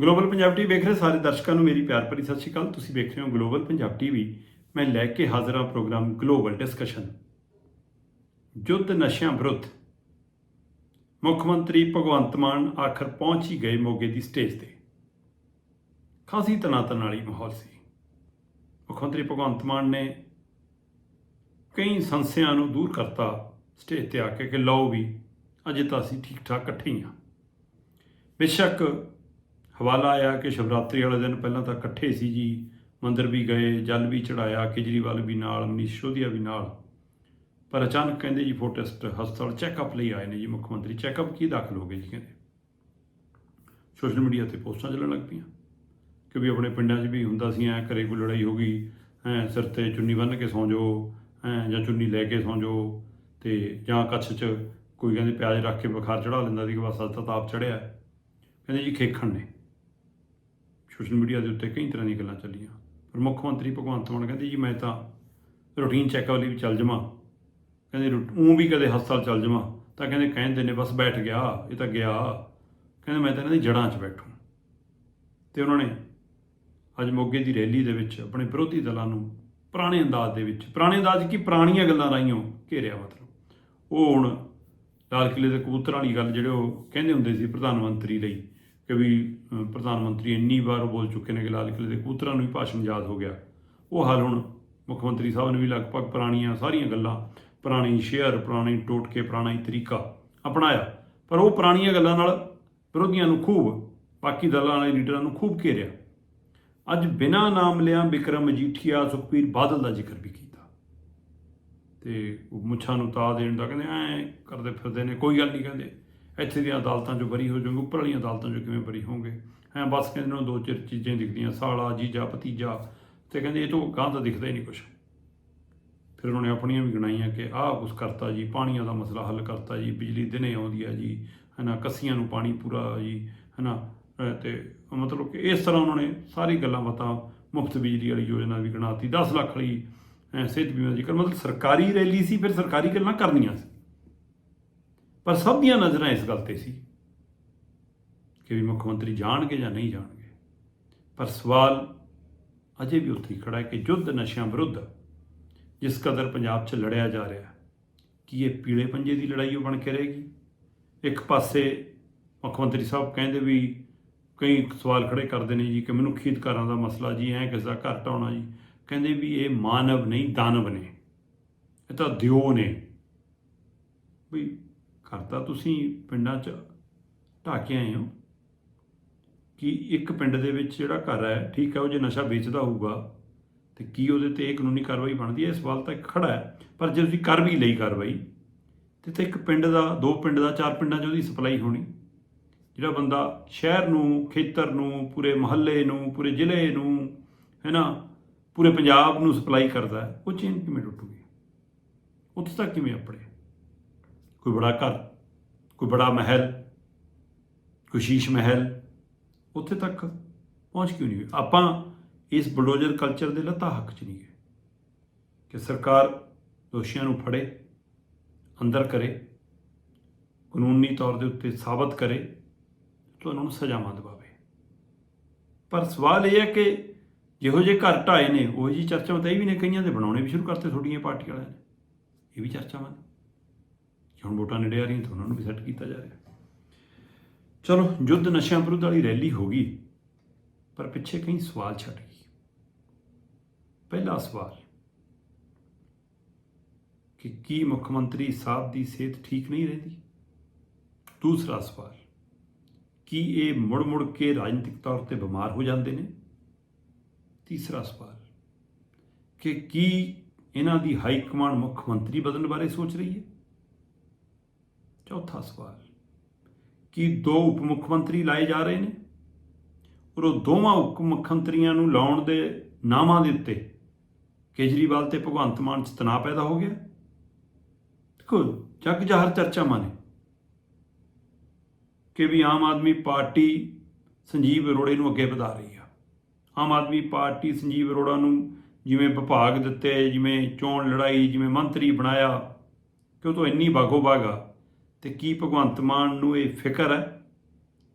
Global Punjab TV ਵੇਖ ਰਹੇ ਸਾਰੇ ਦਰਸ਼ਕਾਂ ਨੂੰ ਮੇਰੀ ਪਿਆਰ ਭਰੀ ਸਤਿ ਸ਼੍ਰੀ ਅਕਾਲ। ਤੁਸੀਂ ਵੇਖ ਰਹੇ ਹੋ ਗਲੋਬਲ ਪੰਜਾਬ ਟੀਵੀ ਮੈਂ ਲੈ ਕੇ ਹਾਜ਼ਰ ਹਾਂ ਪ੍ਰੋਗਰਾਮ ਗਲੋਬਲ ਡਿਸਕਸ਼ਨ ਯੁੱਧ ਨਸ਼ਿਆਂ ਵਿਰੁੱਧ ਮੁੱਖ ਮੰਤਰੀ ਭਗਵੰਤ ਮਾਨ ਆਖਰ ਪਹੁੰਚ ਹੀ ਗਏ ਮੋਗੇ ਦੀ ਸਟੇਜ ਤੇ। ਖਾਸੀ ਤਨਾਤਨ ਵਾਲੀ ਮਾਹੌਲ ਸੀ। ਮੁੱਖ ਮੰਤਰੀ ਭਗਵੰਤ ਮਾਨ ਨੇ ਕਈ ਸੰਸਿਆਂ ਨੂੰ ਦੂਰ ਕਰਤਾ ਸਟੇਜ ਤੇ ਆ ਕੇ ਕਿ ਲਓ ਵੀ, ਅਜੇ ਤਾਂ ਅਸੀਂ ਠੀਕ ਠਾਕ ਇਕੱਠੇ ਹੀ ਹਾਂ। ਬੇਸ਼ੱਕ ਹਵਾਲਾ ਆਇਆ ਕਿ ਸ਼ਿਵਰਾਤਰੀ ਵਾਲੇ ਦਿਨ ਪਹਿਲਾਂ ਤਾਂ ਇਕੱਠੇ ਸੀ ਜੀ। ਮੰਦਰ ਵੀ ਗਏ, ਜਲ ਵੀ ਚੜਾਇਆ ਕੇਜਰੀਵਾਲ ਵੀ ਨਾਲ, ਮਨੀਸ਼ ਸੋਧੀਆ ਵੀ ਨਾਲ। ਪਰ ਅਚਾਨਕ ਕਹਿੰਦੇ ਜੀ ਫੋਟੋਸਟ ਹਸਪਤਾਲ ਚੈੱਕਅਪ ਲਈ ਆਏ ਨੇ ਜੀ, ਮੁੱਖ ਮੰਤਰੀ। ਚੈੱਕਅਪ ਕੀ ਦਾਖਲ ਹੋ ਗਏ ਜੀ ਕਹਿੰਦੇ। ਸੋਸ਼ਲ ਮੀਡੀਆ ਤੇ ਪੋਸਟਾਂ ਚੱਲਣ ਲੱਗ ਪਈਆਂ। ਕਿ ਵੀ ਆਪਣੇ ਪਿੰਡਾਂ 'ਚ ਵੀ ਹੁੰਦਾ ਸੀ, ਐ ਘਰੇ ਕੋਈ ਲੜਾਈ ਹੋ ਗਈ, ਐ ਸਿਰ ਤੇ ਚੁੰਨੀ ਬੰਨ੍ਹ ਕੇ ਸੌਂ ਜਾਓ, ਐ ਜਾਂ ਚੁੰਨੀ ਲੈ ਕੇ ਸੌਂ ਜਾਓ ਤੇ ਜਾਂ ਕੱਛ 'ਚ ਕੋਈ ਕਹਿੰਦੇ ਪਿਆਜ਼ ਰੱਖ ਕੇ ਬੁਖਾਰ ਚੜਾ ਲੈਂਦਾ ਸੀ ਕਿ ਬਸ ਅੱਜ ਤਾਂ ਤਾਪ ਚੜਿਆ ਕਹਿੰਦੇ ਜੀ ਖੇਖਣ ਨੇ। ਸੋਸ਼ਲ ਮੀਡੀਆ ਦੇ ਉੱਤੇ ਕਈ ਤਰ੍ਹਾਂ ਦੀਆਂ ਗੱਲਾਂ ਚੱਲੀਆਂ। ਪਰ ਮੁੱਖ ਮੰਤਰੀ ਭਗਵੰਤ ਮਾਨ ਕਹਿੰਦੇ, ਜੀ, ਮੈਂ ਤਾਂ ਰੂਟੀਨ ਚੈੱਕਅਪ ਲਈ ਵੀ ਚੱਲ ਜਾਵਾਂ ਕਹਿੰਦੇ ਉਹ ਵੀ ਕਦੇ ਹਸਪਤਾਲ ਚੱਲ ਜਾਵਾਂ ਤਾਂ ਕਹਿੰਦੇ ਕਹਿੰਦੇ ਨੇ ਬਸ ਬੈਠ ਗਿਆ, ਇਹ ਤਾਂ ਗਿਆ। ਕਹਿੰਦੇ, ਮੈਂ ਤਾਂ ਇਹਨਾਂ ਦੀ ਜੜ੍ਹਾਂ 'ਚ ਬੈਠੂ। ਤੇ ਉਹਨਾਂ ਨੇ ਅੱਜ ਮੋਗੇ ਦੀ ਰੈਲੀ ਦੇ ਵਿੱਚ ਆਪਣੇ ਵਿਰੋਧੀ ਦਲਾਂ ਨੂੰ ਪੁਰਾਣੇ ਅੰਦਾਜ਼ ਦੇ ਵਿੱਚ, ਪੁਰਾਣੇ ਅੰਦਾਜ਼ ਕੀ? ਪੁਰਾਣੀਆਂ ਗੱਲਾਂ ਰਾਈਆਂ ਘੇਰਿਆ ਮਤਲਬ। ਉਹ ਹੁਣ ਲਾਲ ਕਿਲੇ ਦੇ ਕਬੂਤਰਾਂ ਵਾਲੀ ਗੱਲ ਜਿਹੜੇ ਉਹ ਕਹਿੰਦੇ ਹੁੰਦੇ ਸੀ ਪ੍ਰਧਾਨ ਮੰਤਰੀ ਲਈ। ਕਿ ਵੀ ਪ੍ਰਧਾਨ ਮੰਤਰੀ ਇੰਨੀ ਵਾਰ ਬੋਲ ਚੁੱਕੇ ਨੇ ਕਿ ਲਾਲ ਕਿਲੇ ਦੇ ਕਬੂਤਰਾਂ ਨੂੰ ਵੀ ਭਾਸ਼ਣ ਯਾਦ ਹੋ ਗਿਆ। ਉਹ ਹਾਲ ਹੁਣ ਮੁੱਖ ਮੰਤਰੀ ਸਾਹਿਬ ਨੇ ਵੀ ਲਗਭਗ ਪੁਰਾਣੀਆਂ ਸਾਰੀਆਂ ਗੱਲਾਂ, ਪੁਰਾਣੀ ਸ਼ੇਅਰ, ਪੁਰਾਣੀ ਟੋਟਕੇ, ਪੁਰਾਣਾ ਹੀ ਤਰੀਕਾ ਅਪਣਾਇਆ। ਪਰ ਉਹ ਪੁਰਾਣੀਆਂ ਗੱਲਾਂ ਨਾਲ ਵਿਰੋਧੀਆਂ ਨੂੰ ਖੂਬ, ਬਾਕੀ ਦਲਾਂ ਵਾਲੇ ਲੀਡਰਾਂ ਨੂੰ ਖੂਬ ਘੇਰਿਆ। ਅੱਜ ਬਿਨਾਂ ਨਾਮ ਲਿਆ ਵਿਕਰਮ ਮਜੀਠੀਆ, ਸੁਖਬੀਰ ਬਾਦਲ ਦਾ ਜ਼ਿਕਰ ਵੀ ਕੀਤਾ। ਤੇ ਉਹ ਮੁੱਛਾਂ ਨੂੰ ਤਾ ਦੇਣ ਦਾ ਕਹਿੰਦੇ, ਐ ਕਰਦੇ ਫਿਰਦੇ ਨੇ, ਕੋਈ ਗੱਲ ਨਹੀਂ ਕਹਿੰਦੇ। ਇੱਥੇ ਦੀਆਂ ਅਦਾਲਤਾਂ 'ਚੋਂ ਬਰੀ ਹੋ ਜਾਓਗੇ ਉੱਪਰ ਵਾਲੀਆਂ ਅਦਾਲਤਾਂ 'ਚੋਂ ਕਿਵੇਂ ਬਰੀ ਹੋਵੋਗੇ ਐ ਬਸ ਕਹਿੰਦੇ ਨੂੰ ਦੋ ਚਾਰ ਚੀਜ਼ਾਂ ਦਿਖਦੀਆਂ, ਸਾਲਾ, ਜੀਜਾ, ਭਤੀਜਾ। ਤੇ ਕਹਿੰਦੇ ਇਹ ਤੋਂ ਗਾਂ ਤਾਂ ਦਿਖਦਾ ਹੀ ਨਹੀਂ ਕੁਛ। ਫਿਰ ਉਹਨਾਂ ਨੇ ਆਪਣੀਆਂ ਵੀ ਗਣਾਈਆਂ ਕਿ ਆਹ ਕੁਛ ਕਰਤਾ ਜੀ, ਪਾਣੀਆਂ ਦਾ ਮਸਲਾ ਹੱਲ ਕਰਤਾ ਜੀ, ਬਿਜਲੀ ਦਿਨੇ ਆਉਂਦੀ ਆ ਜੀ, ਹਨਾ, ਕੱਸੀਆਂ ਨੂੰ ਪਾਣੀ ਪੂਰਾ ਜੀ, ਹਨਾ, ਅਹ ਤੇ ਮਤਲਬ ਕਿ ਇਸ ਤਰ੍ਹਾਂ ਉਹਨਾਂ ਨੇ ਸਾਰੀ ਗੱਲਾਂ ਬਾਤਾਂ ਮੁਫਤ ਬਿਜਲੀ ਵਾਲੀ ਯੋਜਨਾ ਵੀ ਗਣਾਤੀ 10 ਲੱਖ ਲਈ ਸਿਹਤ ਬੀਮਾ ਜ਼ਿਕਰ ਮਤਲਬ ਸਰਕਾਰੀ ਰੈਲੀ ਸੀ, ਫਿਰ ਸਰਕਾਰੀ ਗੱਲਾਂ ਕਰਨੀਆਂ ਸੀ। ਪਰ ਸਭ ਦੀਆਂ ਨਜ਼ਰਾਂ ਇਸ ਗੱਲ ਤੇ ਸੀ ਕਿ ਵੀ ਮੁੱਖ ਮੰਤਰੀ ਜਾਣਗੇ ਜਾਂ ਨਹੀਂ ਜਾਣਗੇ। ਪਰ ਸਵਾਲ ਅਜੇ ਵੀ ਉੱਥੇ ਹੀ ਖੜਾ ਹੈ ਕਿ ਯੁੱਧ ਨਸ਼ਿਆਂ ਵਿਰੁੱਧ, ਜਿਸ ਕਦਰ ਪੰਜਾਬ 'ਚ ਲੜਿਆ ਜਾ ਰਿਹਾ, ਕੀ ਇਹ ਪੀਲੇ ਪੰਜੇ ਦੀ ਲੜਾਈ ਉਹ ਬਣ ਕੇ ਰਹੇਗੀ? ਇੱਕ ਪਾਸੇ ਮੁੱਖ ਮੰਤਰੀ ਸਾਹਿਬ ਕਹਿੰਦੇ ਵੀ ਕਈ ਸਵਾਲ ਖੜੇ ਕਰਦੇ ਨੇ ਜੀ ਕਿ ਮਨੁੱਖੀ ਅਧਿਕਾਰਾਂ ਦਾ ਮਸਲਾ ਜੀ, ਐ ਕਿਸ ਦਾ ਘਰ ਢਾਉਣਾ ਜੀ। ਕਹਿੰਦੇ ਵੀ ਇਹ ਮਾਨਵ ਨਹੀਂ, ਦਾਨਵ ਨੇ। ਇਹ ਤਾਂ ਦਿਓ ਨੇ। ਵੀ ਘਰ ਤਾਂ ਤੁਸੀਂ ਪਿੰਡਾਂ 'ਚ ਢਾਹ ਕੇ ਆਏ ਹੋ ਕਿ ਇੱਕ ਪਿੰਡ ਦੇ ਵਿੱਚ ਜਿਹੜਾ ਘਰ ਹੈ, ਠੀਕ ਹੈ, ਉਹ ਜੇ ਨਸ਼ਾ ਵੇਚਦਾ ਹੋਊਗਾ ਤੇ ਕੀ ਉਹਦੇ ਤੇ ਇਹ ਕਾਨੂੰਨੀ ਕਾਰਵਾਈ ਬਣਦੀ ਹੈ? ਇਹ ਸਵਾਲ ਤਾਂ ਇੱਕ ਖੜਾ ਹੈ, ਪਰ ਜੇ ਤੁਸੀਂ ਕਰ ਵੀ ਲਈ ਕਾਰਵਾਈ, ਤੇ ਤੇ ਇੱਕ ਪਿੰਡ ਦਾ, ਦੋ ਪਿੰਡ ਦਾ, ਚਾਰ ਪਿੰਡਾਂ 'ਚ ਉਹਦੀ ਸਪਲਾਈ ਹੋਣੀ। ਜਿਹੜਾ ਬੰਦਾ ਸ਼ਹਿਰ ਨੂੰ, ਖੇਤਰ ਨੂੰ, ਪੂਰੇ ਮਹੱਲੇ ਨੂੰ, ਪੂਰੇ ਜ਼ਿਲ੍ਹੇ ਨੂੰ, ਹੈ ਨਾ, ਪੂਰੇ ਪੰਜਾਬ ਨੂੰ ਸਪਲਾਈ ਕਰਦਾ ਹੈ, ਉਹ ਚੇਨ ਕਿਵੇਂ ਟੁੱਟੂਗੀ? ਉੱਥੇ ਤੱਕ ਕਿਵੇਂ ਆਪਣੇ? ਕੋਈ ਬੜਾ ਘਰ, ਕੋਈ ਬੜਾ ਮਹਿਲ, ਕੋਈ ਸ਼ੀਸ਼ ਮਹਿਲ, ਉੱਥੇ ਤੱਕ ਪਹੁੰਚ ਕਿਉਂ ਨਹੀਂ ਹੋਈ? ਆਪਾਂ ਇਸ ਬਲਡੋਜ਼ਰ ਕਲਚਰ ਦੇ ਲੱਤਾ ਹੱਕ 'ਚ ਨਹੀਂ ਹੈ ਕਿ ਸਰਕਾਰ ਦੋਸ਼ੀਆਂ ਨੂੰ ਫੜੇ, ਅੰਦਰ ਕਰੇ, ਕਾਨੂੰਨੀ ਤੌਰ ਦੇ ਉੱਤੇ ਸਾਬਤ ਕਰੇ ਤੇ ਉਹਨਾਂ ਨੂੰ ਸਜ਼ਾਵਾਂ ਦਿਵਾਵੇ। ਪਰ ਸਵਾਲ ਇਹ ਹੈ ਕਿ ਜਿਹੋ ਜਿਹੇ ਘਰ ਢਾਏ ਨੇ, ਉਹ ਜੀ ਚਰਚਾਵਾਂ ਤਾਂ ਇਹ ਵੀ ਨੇ ਕਈਆਂ ਦੇ ਬਣਾਉਣੇ ਵੀ ਸ਼ੁਰੂ ਕਰਤੇ ਤੁਹਾਡੀਆਂ ਪਾਰਟੀ ਵਾਲਿਆਂ ਨੇ। ਇਹ ਵੀ ਚਰਚਾਵਾਂ ਨੇ। ਜੇ ਹੁਣ ਵੋਟਾਂ ਨੇੜੇ ਆ ਰਹੀਆਂ ਤਾਂ ਉਹਨਾਂ ਨੂੰ ਵੀ ਸੈੱਟ ਕੀਤਾ ਜਾ ਰਿਹਾ। ਚਲੋ, ਯੁੱਧ ਨਸ਼ਿਆਂ ਵਿਰੁੱਧ ਵਾਲੀ ਰੈਲੀ ਹੋ ਗਈ, ਪਰ ਪਿੱਛੇ ਕਈ ਸਵਾਲ ਛੱਡ ਗਈ ਪਹਿਲਾ ਸਵਾਲ, ਕਿ ਕੀ ਮੁੱਖ ਮੰਤਰੀ ਸਾਹਿਬ ਦੀ ਸਿਹਤ ਠੀਕ ਨਹੀਂ ਰਹਿੰਦੀ? ਦੂਸਰਾ ਸਵਾਲ, ਕੀ ਇਹ ਮੁੜ-ਮੁੜ ਕੇ ਰਾਜਨੀਤਿਕ ਤੌਰ ਤੇ ਬਿਮਾਰ ਹੋ ਜਾਂਦੇ ਨੇ? ਤੀਸਰਾ ਸਵਾਲ, ਕਿ ਕੀ ਇਹਨਾਂ ਦੀ ਹਾਈ ਕਮਾਂਡ ਮੁੱਖ ਮੰਤਰੀ ਬਦਲਣ ਬਾਰੇ ਸੋਚ ਰਹੀ ਹੈ? ਚੌਥਾ ਸਵਾਲ, ਕਿ ਦੋ ਉਪ ਮੁੱਖ ਮੰਤਰੀ ਲਾਏ ਜਾ ਰਹੇ ਨੇ? ਔਰ ਉਹ ਦੋਵਾਂ ਉਪ ਮੁੱਖ ਮੰਤਰੀਆਂ ਨੂੰ ਲਾਉਣ ਦੇ ਨਾਮਾਂ ਦੇ ਉੱਤੇ ਕੇਜਰੀਵਾਲ ਤੇ ਭਗਵੰਤ ਮਾਨ ਚ ਤਣਾਅ ਪੈਦਾ ਹੋ ਗਿਆ? ਦੇਖੋ ਜੱਗ ਜਾਹਰ ਚਰਚਾਵਾਂ ਨੇ ਕਿ ਵੀ ਆਮ ਆਦਮੀ ਪਾਰਟੀ ਸੰਜੀਵ ਅਰੋੜੇ ਨੂੰ ਅੱਗੇ ਵਧਾ ਰਹੀ ਆ। ਆਮ ਆਦਮੀ ਪਾਰਟੀ ਸੰਜੀਵ ਅਰੋੜਾ ਨੂੰ ਜਿਵੇਂ ਵਿਭਾਗ ਦਿੱਤੇ, ਜਿਵੇਂ ਚੋਣ ਲੜਾਈ, ਜਿਵੇਂ ਮੰਤਰੀ ਬਣਾਇਆ, ਕਿ ਉਹ ਤੋਂ ਇੰਨੀ ਬਾਗੋ ਬਾਗਾ ਤੇ ਕੀ ਭਗਵੰਤ ਮਾਨ ਨੂੰ ਇਹ ਫਿਕਰ ਹੈ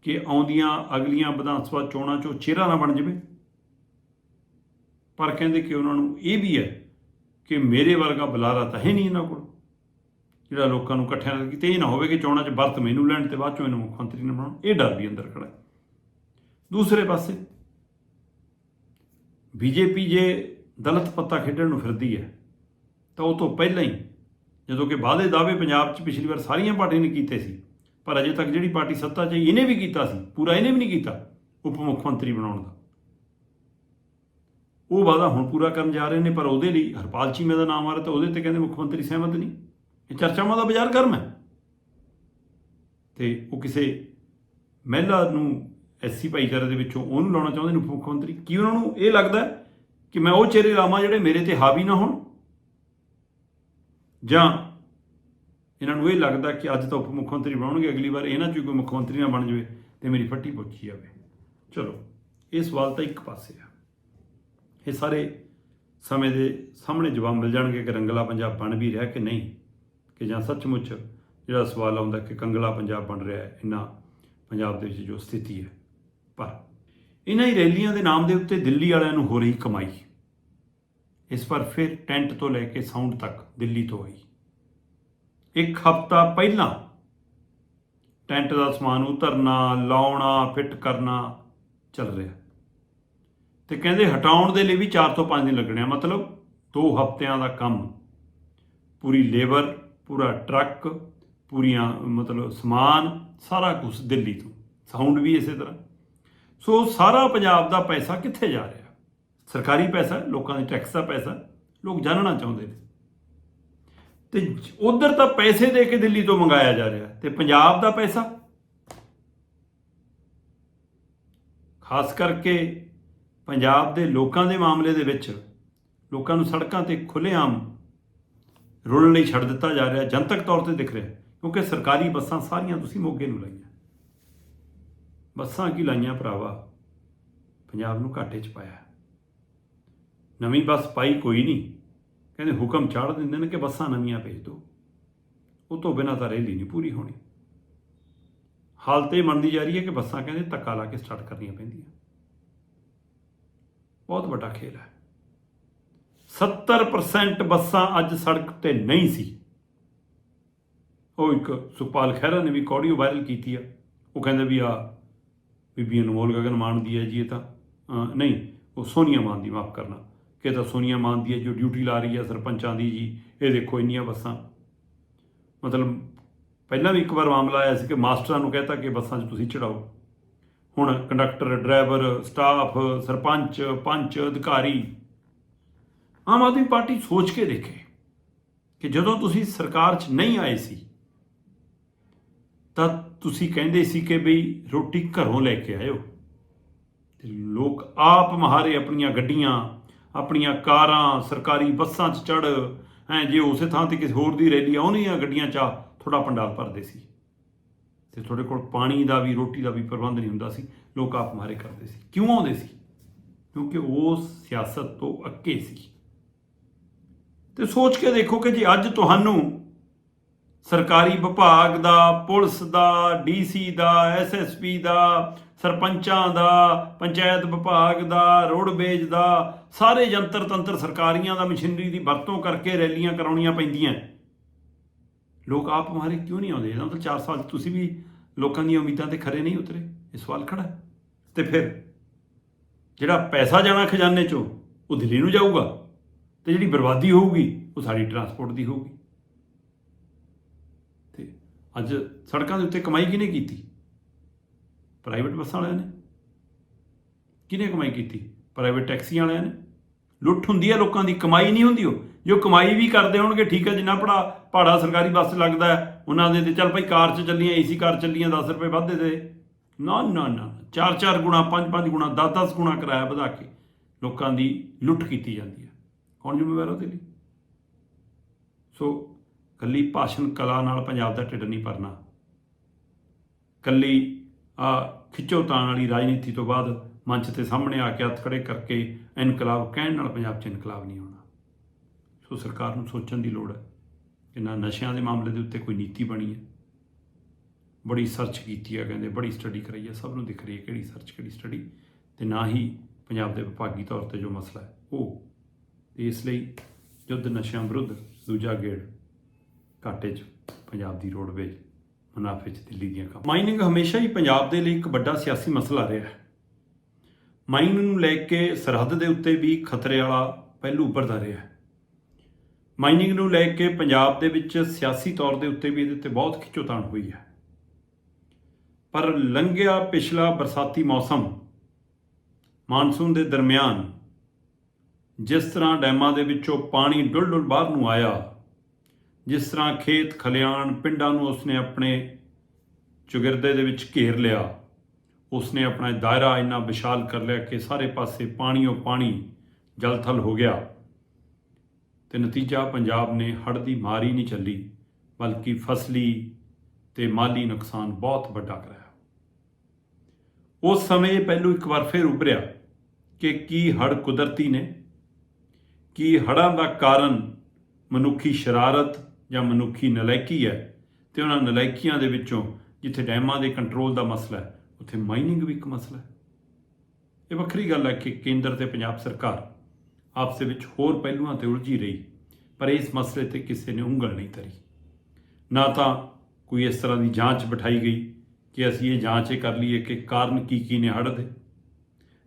ਕਿ ਆਉਂਦੀਆਂ ਅਗਲੀਆਂ ਵਿਧਾਨ ਸਭਾ ਚੋਣਾਂ 'ਚੋਂ ਚਿਹਰਾ ਨਾ ਬਣ ਜਾਵੇ? ਪਰ ਕਹਿੰਦੇ ਕਿ ਉਹਨਾਂ ਨੂੰ ਇਹ ਵੀ ਹੈ ਕਿ ਮੇਰੇ ਵਰਗਾ ਬੁਲਾਰਾ ਤਾਂ ਹੈ ਨਹੀਂ ਇਹਨਾਂ ਕੋਲ। ਜਿਹੜਾ ਲੋਕਾਂ ਨੂੰ ਇਕੱਠਿਆਂ ਕਰਕੇ ਤੇ ਇਹ ਨਾ ਹੋਵੇ ਕਿ ਚੋਣਾਂ 'ਚ ਵਰਤ ਮੈਨੂੰ ਲੈਣ ਤੇ ਬਾਅਦ 'ਚੋਂ ਇਹਨੂੰ ਮੁੱਖ ਮੰਤਰੀ ਨਾ ਬਣਾਉਣ। ਇਹ ਡਰ ਵੀ ਅੰਦਰ ਖੜਾ ਹੈ। ਦੂਸਰੇ ਪਾਸੇ ਬੀਜੇਪੀ ਜੇ ਦਲਤ ਪੱਤਾ ਖੇਡਣ ਨੂੰ ਫਿਰਦੀ ਹੈ, ਤਾਂ ਉਹ ਤੋਂ ਪਹਿਲਾਂ ਹੀ ਜਦੋਂ ਕਿ ਵਾਅਦੇ ਦਾਅਵੇ ਪੰਜਾਬ 'ਚ ਪਿਛਲੀ ਵਾਰ ਸਾਰੀਆਂ ਪਾਰਟੀਆਂ ਨੇ ਕੀਤੇ ਸੀ, ਪਰ ਅਜੇ ਤੱਕ ਜਿਹੜੀ ਪਾਰਟੀ ਸੱਤਾ 'ਚ ਆਈ, ਇਹਨੇ ਵੀ ਕੀਤਾ ਸੀ, ਪੂਰਾ ਇਹਨੇ ਵੀ ਨਹੀਂ ਕੀਤਾ, ਉਪ ਮੁੱਖ ਮੰਤਰੀ ਬਣਾਉਣ ਦਾ। ਉਹ ਵਾਅਦਾ ਹੁਣ ਪੂਰਾ ਕਰਨ ਜਾ ਰਹੇ ਨੇ, ਪਰ ਉਹਦੇ ਲਈ ਹਰਪਾਲ ਚੀਮੇ ਦਾ ਨਾਮ ਆ ਰਿਹਾ ਤਾਂ ਉਹਦੇ ਤੇ ਕਹਿੰਦੇ ਮੁੱਖ ਮੰਤਰੀ ਸਹਿਮਤ ਨਹੀਂ। ਇਹ ਚਰਚਾਵਾਂ ਦਾ ਬਾਜ਼ਾਰ ਗਰਮ ਹੈ। ਤੇ ਉਹ ਕਿਸੇ ਮਹਿਲਾ ਨੂੰ ਐਸਸੀ ਭਾਈਚਾਰੇ ਦੇ ਵਿੱਚੋਂ ਉਹਨੂੰ ਲਾਉਣਾ ਚਾਹੁੰਦੇ ਨੇ ਉਪ ਮੁੱਖ ਮੰਤਰੀ। ਕੀ ਉਹਨਾਂ ਨੂੰ ਇਹ ਲੱਗਦਾ ਕਿ ਮੈਂ ਉਹ ਚਿਹਰੇ ਲਾਵਾਂ ਜਿਹੜੇ ਮੇਰੇ ਤੇ ਹਾਵੀ ਨਾ ਹੋਣ? ਜਾਂ ਇਹਨਾਂ ਨੂੰ ਇਹ ਲੱਗਦਾ ਕਿ ਅੱਜ ਤਾਂ ਉਪ ਮੁੱਖ ਮੰਤਰੀ ਬਣਾਉਣਗੇ ਅਗਲੀ ਵਾਰ ਇਹਨਾਂ 'ਚ ਕੋਈ ਮੁੱਖ ਮੰਤਰੀ ਨਾ ਬਣ ਜਾਵੇ ਤੇ ਮੇਰੀ ਫੱਟੀ ਪੁੱਛੀ ਜਾਵੇ ਚਲੋ, ਇਹ ਸਵਾਲ ਤਾਂ ਇੱਕ ਪਾਸੇ ਆ। ਇਹ ਸਾਰੇ ਸਮੇਂ ਦੇ ਸਾਹਮਣੇ ਜਵਾਬ ਮਿਲ ਜਾਣਗੇ ਕਿ ਰੰਗਲਾ ਪੰਜਾਬ ਬਣ ਵੀ ਰਿਹਾ ਕਿ ਨਹੀਂ, ਕਿ ਜਾਂ ਸੱਚਮੁੱਚ ਜਿਹੜਾ ਸਵਾਲ ਆਉਂਦਾ ਕਿ ਕੰਗਲਾ ਪੰਜਾਬ ਬਣ ਰਿਹਾ ਹੈ ਇਹਨਾਂ ਪੰਜਾਬ ਦੇ ਵਿੱਚ ਜੋ ਸਥਿਤੀ ਹੈ। ਪਰ ਇਹਨਾਂ ਹੀ ਰੈਲੀਆਂ ਦੇ ਨਾਮ ਦੇ ਉੱਤੇ ਦਿੱਲੀ ਵਾਲਿਆਂ ਨੂੰ ਹੋ ਰਹੀ ਕਮਾਈ। ਇਸ ਵਾਰ ਫਿਰ ਟੈਂਟ ਤੋਂ ਲੈ ਕੇ ਸਾਊਂਡ ਤੱਕ ਦਿੱਲੀ ਤੋਂ ਆਈ। ਇੱਕ ਹਫ਼ਤਾ ਪਹਿਲਾਂ ਟੈਂਟ ਦਾ ਸਮਾਨ ਉਤਰਨਾ, ਲਾਉਣਾ, ਫਿੱਟ ਕਰਨਾ ਚੱਲ ਰਿਹਾ। ਤੇ ਕਹਿੰਦੇ ਹਟਾਉਣ ਦੇ ਲਈ ਵੀ 4 ਤੋਂ 5 ਦਿਨ ਲੱਗਣੇ ਆ, ਮਤਲਬ 2 ਹਫ਼ਤਿਆਂ ਦਾ ਕੰਮ। ਪੂਰੀ ਲੇਬਰ, ਪੂਰਾ ਟਰੱਕ, ਪੂਰੀਆਂ, ਮਤਲਬ ਸਮਾਨ, ਸਾਰਾ ਕੁਝ ਦਿੱਲੀ ਤੋਂ। ਸਾਊਂਡ ਵੀ ਇਸੇ ਤਰ੍ਹਾਂ। ਸੋ ਸਾਰਾ ਪੰਜਾਬ ਦਾ ਪੈਸਾ ਕਿੱਥੇ ਜਾ ਰਿਹਾ? ਸਰਕਾਰੀ ਪੈਸਾ, ਲੋਕਾਂ ਦੇ ਟੈਕਸ ਦਾ ਪੈਸਾ, ਲੋਕ ਜਾਣਨਾ ਚਾਹੁੰਦੇ ਨੇ। ਤੇ ਉਧਰ ਤਾਂ ਪੈਸੇ ਦੇ ਕੇ ਦਿੱਲੀ ਤੋਂ ਮੰਗਾਇਆ ਜਾ ਰਿਹਾ। ਤੇ ਪੰਜਾਬ ਦਾ ਪੈਸਾ? ਖਾਸ ਕਰਕੇ ਪੰਜਾਬ ਦੇ ਲੋਕਾਂ ਦੇ ਮਾਮਲੇ ਦੇ ਵਿੱਚ, ਲੋਕਾਂ ਨੂੰ ਸੜਕਾਂ ਤੇ ਖੁੱਲ੍ਹੇਆਮ ਰੁਲਣ ਲਈ ਛੱਡ ਦਿੱਤਾ ਜਾ ਰਿਹਾ, ਜਨਤਕ ਤੌਰ ਤੇ ਦਿਖ ਰਿਹਾ, ਕਿਉਂਕਿ ਸਰਕਾਰੀ ਬੱਸਾਂ ਸਾਰੀਆਂ ਤੁਸੀਂ ਮੋਗੇ ਨੂੰ ਲਾਈਆਂ। ਬੱਸਾਂ ਕੀ ਲਾਈਆਂ ਭਰਾਵਾ? ਪੰਜਾਬ ਨੂੰ ਘਾਟੇ 'ਚ ਪਾਇਆ। ਨਵੀਂ ਬੱਸ ਪਾਈ ਕੋਈ ਨਹੀਂ। ਕਹਿੰਦੇ ਹੁਕਮ ਚਾੜ ਦਿੰਦੇ ਨੇ ਕਿ ਬੱਸਾਂ ਨਵੀਆਂ ਭੇਜ ਦਿਓ। ਉਹ ਤੋਂ ਬਿਨਾਂ ਤਾਂ ਰੈਲੀ ਨਹੀਂ ਪੂਰੀ ਹੋਣੀ। ਹਾਲਤ ਇਹ ਮੰਨਦੀ ਜਾ ਰਹੀ ਹੈ ਕਿ ਬੱਸਾਂ ਕਹਿੰਦੇ ਧੱਕਾ ਲਾ ਕੇ ਸਟਾਰਟ ਕਰਨੀਆਂ ਪੈਂਦੀਆਂ। ਬਹੁਤ ਵੱਡਾ ਖੇਲ ਹੈ। 70% ਬੱਸਾਂ ਅੱਜ ਸੜਕ ਤੇ ਨਹੀਂ ਸੀ। ਉਹ ਇੱਕ ਸੁਪਾਲ ਖਹਿਰਾ ਨੇ ਵੀ ਆਡੀਓ ਵਾਇਰਲ ਕੀਤੀ ਆ। ਉਹ ਕਹਿੰਦੇ ਵੀ ਆ ਬੀਬੀ ਅਨਮੋਲ ਗਗਨ ਮਾਨ ਦੀ ਹੈ ਜੀ ਇਹ ਤਾਂ। ਨਹੀਂ, ਉਹ ਸੋਨੀਆ ਮਾਨ ਦੀ ਮਾਫ ਕਰਨਾ। ਇਹ ਤਾਂ ਸੋਨੀਆ ਮਾਨ ਦੀ ਹੈ ਜੋ ਡਿਊਟੀ ਲਾ ਰਹੀ ਹੈ ਸਰਪੰਚਾਂ ਦੀ ਜੀ, ਇਹ ਦੇਖੋ ਇੰਨੀਆਂ ਬੱਸਾਂ। ਮਤਲਬ ਪਹਿਲਾਂ ਵੀ ਇੱਕ ਵਾਰ ਮਾਮਲਾ ਆਇਆ ਸੀ ਕਿ ਮਾਸਟਰਾਂ ਨੂੰ ਕਹਿਤਾ ਕਿ ਬੱਸਾਂ 'ਚ ਤੁਸੀਂ ਚੜਾਓ। ਹੁਣ conductor, driver, staff, sarpanch, panch, ਅਧਿਕਾਰੀ, ਆਮ ਆਦਮੀ ਪਾਰਟੀ ਸੋਚ ਕੇ ਦੇਖੇ ਕਿ ਜਦੋਂ ਤੁਸੀਂ ਸਰਕਾਰ 'ਚ ਨਹੀਂ ਆਏ ਸੀ, ਤਾਂ ਤੁਸੀਂ ਕਹਿੰਦੇ ਸੀ ਕਿ ਬਈ ਰੋਟੀ ਘਰੋਂ ਲੈ ਕੇ ਆਇਓ। ਤੇ ਲੋਕ ਆਪ ਮਹਾਰੇ ਆਪਣੀਆਂ ਗੱਡੀਆਂ ਆਪਣੀਆਂ ਕਾਰਾਂ, ਸਰਕਾਰੀ ਬੱਸਾਂ 'ਚ ਚੜ ਐ ਜੇ ਉਸੇ ਥਾਂ ਤੇ ਕਿਸੇ ਹੋਰ ਦੀ ਰੈਲੀ ਆਉਣੀ ਆ ਗੱਡੀਆਂ 'ਚ ਥੋੜਾ ਪੰਡਾਲ ਭਰਦੇ ਸੀ। ਤੇ ਤੁਹਾਡੇ ਕੋਲ ਪਾਣੀ ਦਾ ਵੀ, ਰੋਟੀ ਦਾ ਵੀ ਪ੍ਰਬੰਧ ਨਹੀਂ ਹੁੰਦਾ ਸੀ, ਲੋਕ ਆਪ ਮਾਰੇ ਕਰਦੇ ਸੀ। ਕਿਉਂ ਆਉਂਦੇ ਸੀ? ਕਿਉਂਕਿ ਉਹ ਸਿਆਸਤ ਤੋਂ ਅੱਕੇ ਸੀ। ਤੇ ਸੋਚ ਕੇ ਦੇਖੋ ਕਿ ਜੇ ਅੱਜ ਤੁਹਾਨੂੰ ਸਰਕਾਰੀ ਵਿਭਾਗ ਦਾ, ਪੁਲਿਸ ਦਾ ਡੀਸੀ ਦਾ ਐਸਐਸਪੀ ਦਾ, ਸਰਪੰਚਾਂ ਦਾ, ਪੰਚਾਇਤ ਵਿਭਾਗ ਦਾ, ਰੋਡਵੇਜ ਦਾ, ਸਾਰੇ ਜੰਤਰ ਤੰਤਰ ਸਰਕਾਰੀਆਂ ਦਾ ਮਸ਼ੀਨਰੀ ਦੀ ਵਰਤੋਂ ਕਰਕੇ ਰੈਲੀਆਂ ਕਰਾਉਣੀਆਂ ਪੈਂਦੀਆਂ। ਲੋਕ ਆਪ ਮਾਰੇ ਕਿਉਂ ਨਹੀਂ ਆਉਂਦੇ? ਇਹਨਾਂ ਮਤਲਬ 4 ਸਾਲ 'ਚ ਤੁਸੀਂ ਵੀ ਲੋਕਾਂ ਦੀਆਂ ਉਮੀਦਾਂ ਤੇ ਖਰੇ ਨਹੀਂ ਉਤਰੇ। ਇਹ ਸਵਾਲ ਖੜਾ ਹੈ। ਤੇ ਫਿਰ ਜਿਹੜਾ ਪੈਸਾ ਜਾਣਾ ਖਜ਼ਾਨੇ 'ਚੋਂ, ਉਹ ਦਿੱਲੀ ਨੂੰ ਜਾਊਗਾ। ਤੇ ਜਿਹੜੀ ਬਰਬਾਦੀ ਹੋਊਗੀ, ਉਹ ਸਾਡੀ ਟਰਾਂਸਪੋਰਟ ਦੀ ਹੋਊਗੀ। ਅੱਜ ਸੜਕਾਂ ਦੇ ਉੱਤੇ ਕਮਾਈ ਕਿਹਨੇ ਕੀਤੀ? ਪ੍ਰਾਈਵੇਟ ਬੱਸਾਂ ਵਾਲਿਆਂ ਨੇ। ਕਿਹਨੇ ਕਮਾਈ ਕੀਤੀ? ਪ੍ਰਾਈਵੇਟ ਟੈਕਸੀਆਂ ਵਾਲਿਆਂ ਨੇ। ਲੁੱਟ ਹੁੰਦੀ ਹੈ ਲੋਕਾਂ ਦੀ, ਕਮਾਈ ਨਹੀਂ ਹੁੰਦੀ ਉਹ। ਜੋ ਕਮਾਈ ਵੀ ਕਰਦੇ ਹੋਣਗੇ, ਠੀਕ ਹੈ ਜਿੰਨਾ ਪੜਾ ਭਾੜਾ ਸਰਕਾਰੀ ਬੱਸ ਲੱਗਦਾ ਹੈ, ਉਹਨਾਂ ਦੇ ਤੇ ਚੱਲ ਭਾਈ ਕਾਰ 'ਚ ਚੱਲੀਆਂ, ਏਸੀ ਕਾਰ ਚੱਲੀਆਂ 10 ਰੁਪਏ ਵੱਧ ਦੇ ਦੇ। ਨਾ ਨਾ ਨਾ ਚਾਰ ਚਾਰ ਗੁਣਾ, ਪੰਜ ਪੰਜ ਗੁਣਾ 10 10 ਗੁਣਾ ਕਿਰਾਇਆ ਵਧਾ ਕੇ ਲੋਕਾਂ ਦੀ ਲੁੱਟ ਕੀਤੀ ਜਾਂਦੀ ਹੈ ਕੌਣ ਜ਼ਿੰਮੇਵਾਰ ਉਹਦੇ ਲਈ? ਸੋ ਕੱਲੀ ਭਾਸ਼ਣ ਕਲਾ ਨਾਲ ਪੰਜਾਬ ਦਾ ਢਿੱਡ ਨਹੀਂ ਭਰਨਾ। ਕੱਲੀ, ਆ, ਖਿੱਚੋ ਵਾਲੀ ਰਾਜਨੀਤੀ ਤੋਂ ਬਾਅਦ ਮੰਚ ਤੇ ਸਾਹਮਣੇ ਆ ਕੇ ਹੱਥ ਖੜੇ ਕਰਕੇ ਇਨਕਲਾਬ ਕਹਿਣ ਨਾਲ ਪੰਜਾਬ 'ਚ ਇਨਕਲਾਬ ਨਹੀਂ ਆਉਣਾ। ਸੋ ਸਰਕਾਰ ਨੂੰ ਸੋਚਣ ਦੀ ਲੋੜ ਹੈ ਕਿ ਨਾ ਨਸ਼ਿਆਂ ਦੇ ਮਾਮਲੇ ਦੇ ਉੱਤੇ ਕੋਈ ਨੀਤੀ ਬਣੀ ਹੈ। ਬੜੀ ਸਰਚ ਕੀਤੀ ਹੈ ਕਹਿੰਦੇ ਬੜੀ ਸਟੱਡੀ ਕਰਾਈ ਹੈ ਸਭ ਨੂੰ ਦਿਖ ਰਹੀ ਹੈ ਕਿਹੜੀ ਸਰਚ ਕਿਹੜੀ ਸਟੱਡੀ ਤੇ ਨਾ ਹੀ ਪੰਜਾਬ ਦੇ ਵਿਭਾਗੀ ਤੌਰ ਤੇ ਜੋ ਮਸਲਾ ਹੈ, ਉਹ ਇਸ ਲਈ ਯੁੱਧ ਨਸ਼ਿਆਂ ਵਿਰੁੱਧ ਦੂਜਾ ਗੇੜ ਘਾਟੇ 'ਚ ਪੰਜਾਬ ਦੀ ਰੋਡਵੇਜ, ਮੁਨਾਫੇ 'ਚ ਦਿੱਲੀ ਦੀਆਂ ਕੰਮ ਮਾਈਨਿੰਗ ਹਮੇਸ਼ਾ ਹੀ ਪੰਜਾਬ ਦੇ ਲਈ ਇੱਕ ਵੱਡਾ ਸਿਆਸੀ ਮਸਲਾ ਰਿਹਾ ਹੈ। ਮਾਈਨਿੰਗ ਨੂੰ ਲੈ ਕੇ ਸਰਹੱਦ ਦੇ ਉੱਤੇ ਵੀ ਖਤਰੇ ਵਾਲਾ ਪਹਿਲੂ ਉੱਭਰਦਾ ਰਿਹਾ ਹੈ। ਮਾਈਨਿੰਗ ਨੂੰ ਲੈ ਕੇ ਪੰਜਾਬ ਦੇ ਵਿੱਚ ਸਿਆਸੀ ਤੌਰ ਦੇ ਉੱਤੇ ਵੀ ਇਹਦੇ ਤੇ ਬਹੁਤ ਖਿੱਚੋਤਾਣ ਹੋਈ ਹੈ। ਪਰ ਲੰਘਿਆ ਪਿਛਲਾ ਬਰਸਾਤੀ ਮੌਸਮ, ਮਾਨਸੂਨ ਦੇ ਦਰਮਿਆਨ, ਜਿਸ ਤਰ੍ਹਾਂ ਡੈਮਾਂ ਦੇ ਵਿੱਚੋਂ ਪਾਣੀ ਡੁੱਲ-ਡੁੱਲ ਬਾਹਰ ਨੂੰ ਆਇਆ ਜਿਸ ਤਰ੍ਹਾਂ ਖੇਤ, ਖਲਿਆਣ ਪਿੰਡਾਂ ਨੂੰ ਉਸਨੇ ਆਪਣੇ ਚੁਗਿਰਦੇ ਦੇ ਵਿੱਚ ਘੇਰ ਲਿਆ। ਉਸਨੇ ਆਪਣਾ ਦਾਇਰਾ ਇੰਨਾ ਵਿਸ਼ਾਲ ਕਰ ਲਿਆ ਕਿ ਸਾਰੇ ਪਾਸੇ ਪਾਣੀਓ ਪਾਣੀ ਜਲਥਲ ਹੋ ਗਿਆ ਤੇ ਨਤੀਜਾ ਪੰਜਾਬ ਨੇ ਹੜ੍ਹ ਦੀ ਮਾਰੀ ਨਹੀਂ ਚੱਲੀ, ਬਲਕਿ ਫਸਲੀ ਤੇ ਮਾਲੀ ਨੁਕਸਾਨ ਬਹੁਤ ਵੱਡਾ ਕਰਾਇਆ। ਉਸ ਸਮੇਂ ਇਹ ਪਹਿਲੂ ਇੱਕ ਵਾਰ ਫਿਰ ਉਭਰਿਆ ਕਿ ਕੀ ਹੜ੍ਹ ਕੁਦਰਤੀ ਨੇ, ਕੀ ਹੜ੍ਹਾਂ ਦਾ ਕਾਰਨ ਮਨੁੱਖੀ ਸ਼ਰਾਰਤ ਜਾਂ ਮਨੁੱਖੀ ਨਲਾਇਕੀ ਹੈ ਤੇ ਉਹਨਾਂ ਨਲਾਇਕੀਆਂ ਦੇ ਵਿੱਚੋਂ ਜਿੱਥੇ ਡੈਮਾਂ ਦੇ ਕੰਟਰੋਲ ਦਾ ਮਸਲਾ ਹੈ, ਉੱਥੇ ਮਾਈਨਿੰਗ ਵੀ ਇੱਕ ਮਸਲਾ ਹੈ। ਇਹ ਵੱਖਰੀ ਗੱਲ ਹੈ ਕਿ ਕੇਂਦਰ ਤੇ ਪੰਜਾਬ ਸਰਕਾਰ ਆਪਸ ਵਿੱਚ ਹੋਰ ਪਹਿਲੂਆਂ ਤੇ ਉਲਝੀ ਰਹੀ, ਪਰ ਇਸ ਮਸਲੇ ਤੇ ਕਿਸੇ ਨੇ ਉਂਗਲ ਨਹੀਂ ਧਰੀ। ਨਾ ਤਾਂ ਕੋਈ ਇਸ ਤਰ੍ਹਾਂ ਦੀ ਜਾਂਚ ਬਿਠਾਈ ਗਈ ਕਿ ਅਸੀਂ ਇਹ ਜਾਂਚ ਇਹ ਕਰ ਲਈਏ ਕਿ ਕਾਰਨ ਕੀ ਕੀ ਨੇ ਹੜ੍ਹ ਦੇ।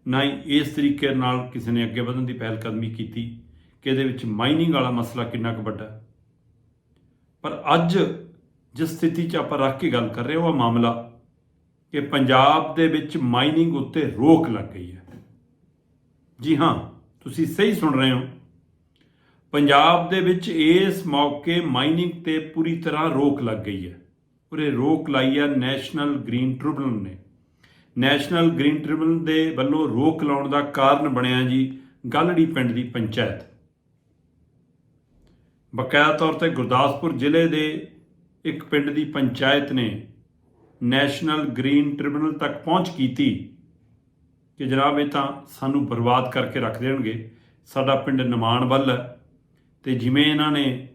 ਨਾ ਹੀ ਇਸ ਤਰੀਕੇ ਨਾਲ ਕਿਸੇ ਨੇ ਅੱਗੇ ਵਧਣ ਦੀ ਪਹਿਲ ਕਦਮੀ ਕੀਤੀ ਕਿ ਇਹਦੇ ਵਿੱਚ ਮਾਈਨਿੰਗ ਵਾਲਾ ਮਸਲਾ ਕਿੰਨਾ ਕੁ ਵੱਡਾ ਹੈ। ਪਰ ਅੱਜ ਜਿਸ ਸਥਿਤੀ 'ਚ ਆਪਾਂ ਰੱਖ ਕੇ ਗੱਲ ਕਰ ਰਹੇ ਹਾਂ, ਉਹ ਮਾਮਲਾ ਕਿ ਪੰਜਾਬ ਦੇ ਵਿੱਚ ਮਾਈਨਿੰਗ ਉੱਤੇ ਰੋਕ ਲੱਗ ਗਈ ਹੈ। ਜੀ ਹਾਂ, ਤੁਸੀਂ ਸਹੀ ਸੁਣ ਰਹੇ ਹੋ। ਪੰਜਾਬ ਦੇ ਵਿੱਚ ਇਸ ਮੌਕੇ ਮਾਈਨਿੰਗ ਤੇ ਪੂਰੀ ਤਰ੍ਹਾਂ ਰੋਕ ਲੱਗ ਗਈ ਹੈ। ਉਰੇ ਰੋਕ ਲਾਈ ਹੈ ਨੈਸ਼ਨਲ ਗ੍ਰੀਨ ਟ੍ਰਿਬਿਊਨਲ ਨੇ। ਨੈਸ਼ਨਲ ਗ੍ਰੀਨ ਟ੍ਰਿਬਿਊਨਲ ਦੇ ਵੱਲੋਂ ਰੋਕ ਲਾਉਣ ਦਾ ਕਾਰਨ ਬਣਿਆ ਜੀ, ਗਲੜੀ ਪਿੰਡ ਦੀ ਪੰਚਾਇਤ। ਬਕਾਇਆ ਤੌਰ ਤੇ ਗੁਰਦਾਸਪੁਰ ਜ਼ਿਲ੍ਹੇ ਦੇ ਇੱਕ ਪਿੰਡ ਦੀ ਪੰਚਾਇਤ ਨੇ ਨੈਸ਼ਨਲ ਗ੍ਰੀਨ ਟ੍ਰਿਬਿਊਨਲ ਤੱਕ ਪਹੁੰਚ ਕੀਤੀ ਕਿ ਜਨਾਬ ਇਹ ਤਾਂ ਸਾਨੂੰ ਬਰਬਾਦ ਕਰਕੇ ਰੱਖ ਦੇਣਗੇ। ਸਾਡਾ ਪਿੰਡ ਨਿਮਾਣ ਵੱਲ ਹੈ ਤੇ ਜਿਵੇਂ ਇਹਨਾਂ ਨੇ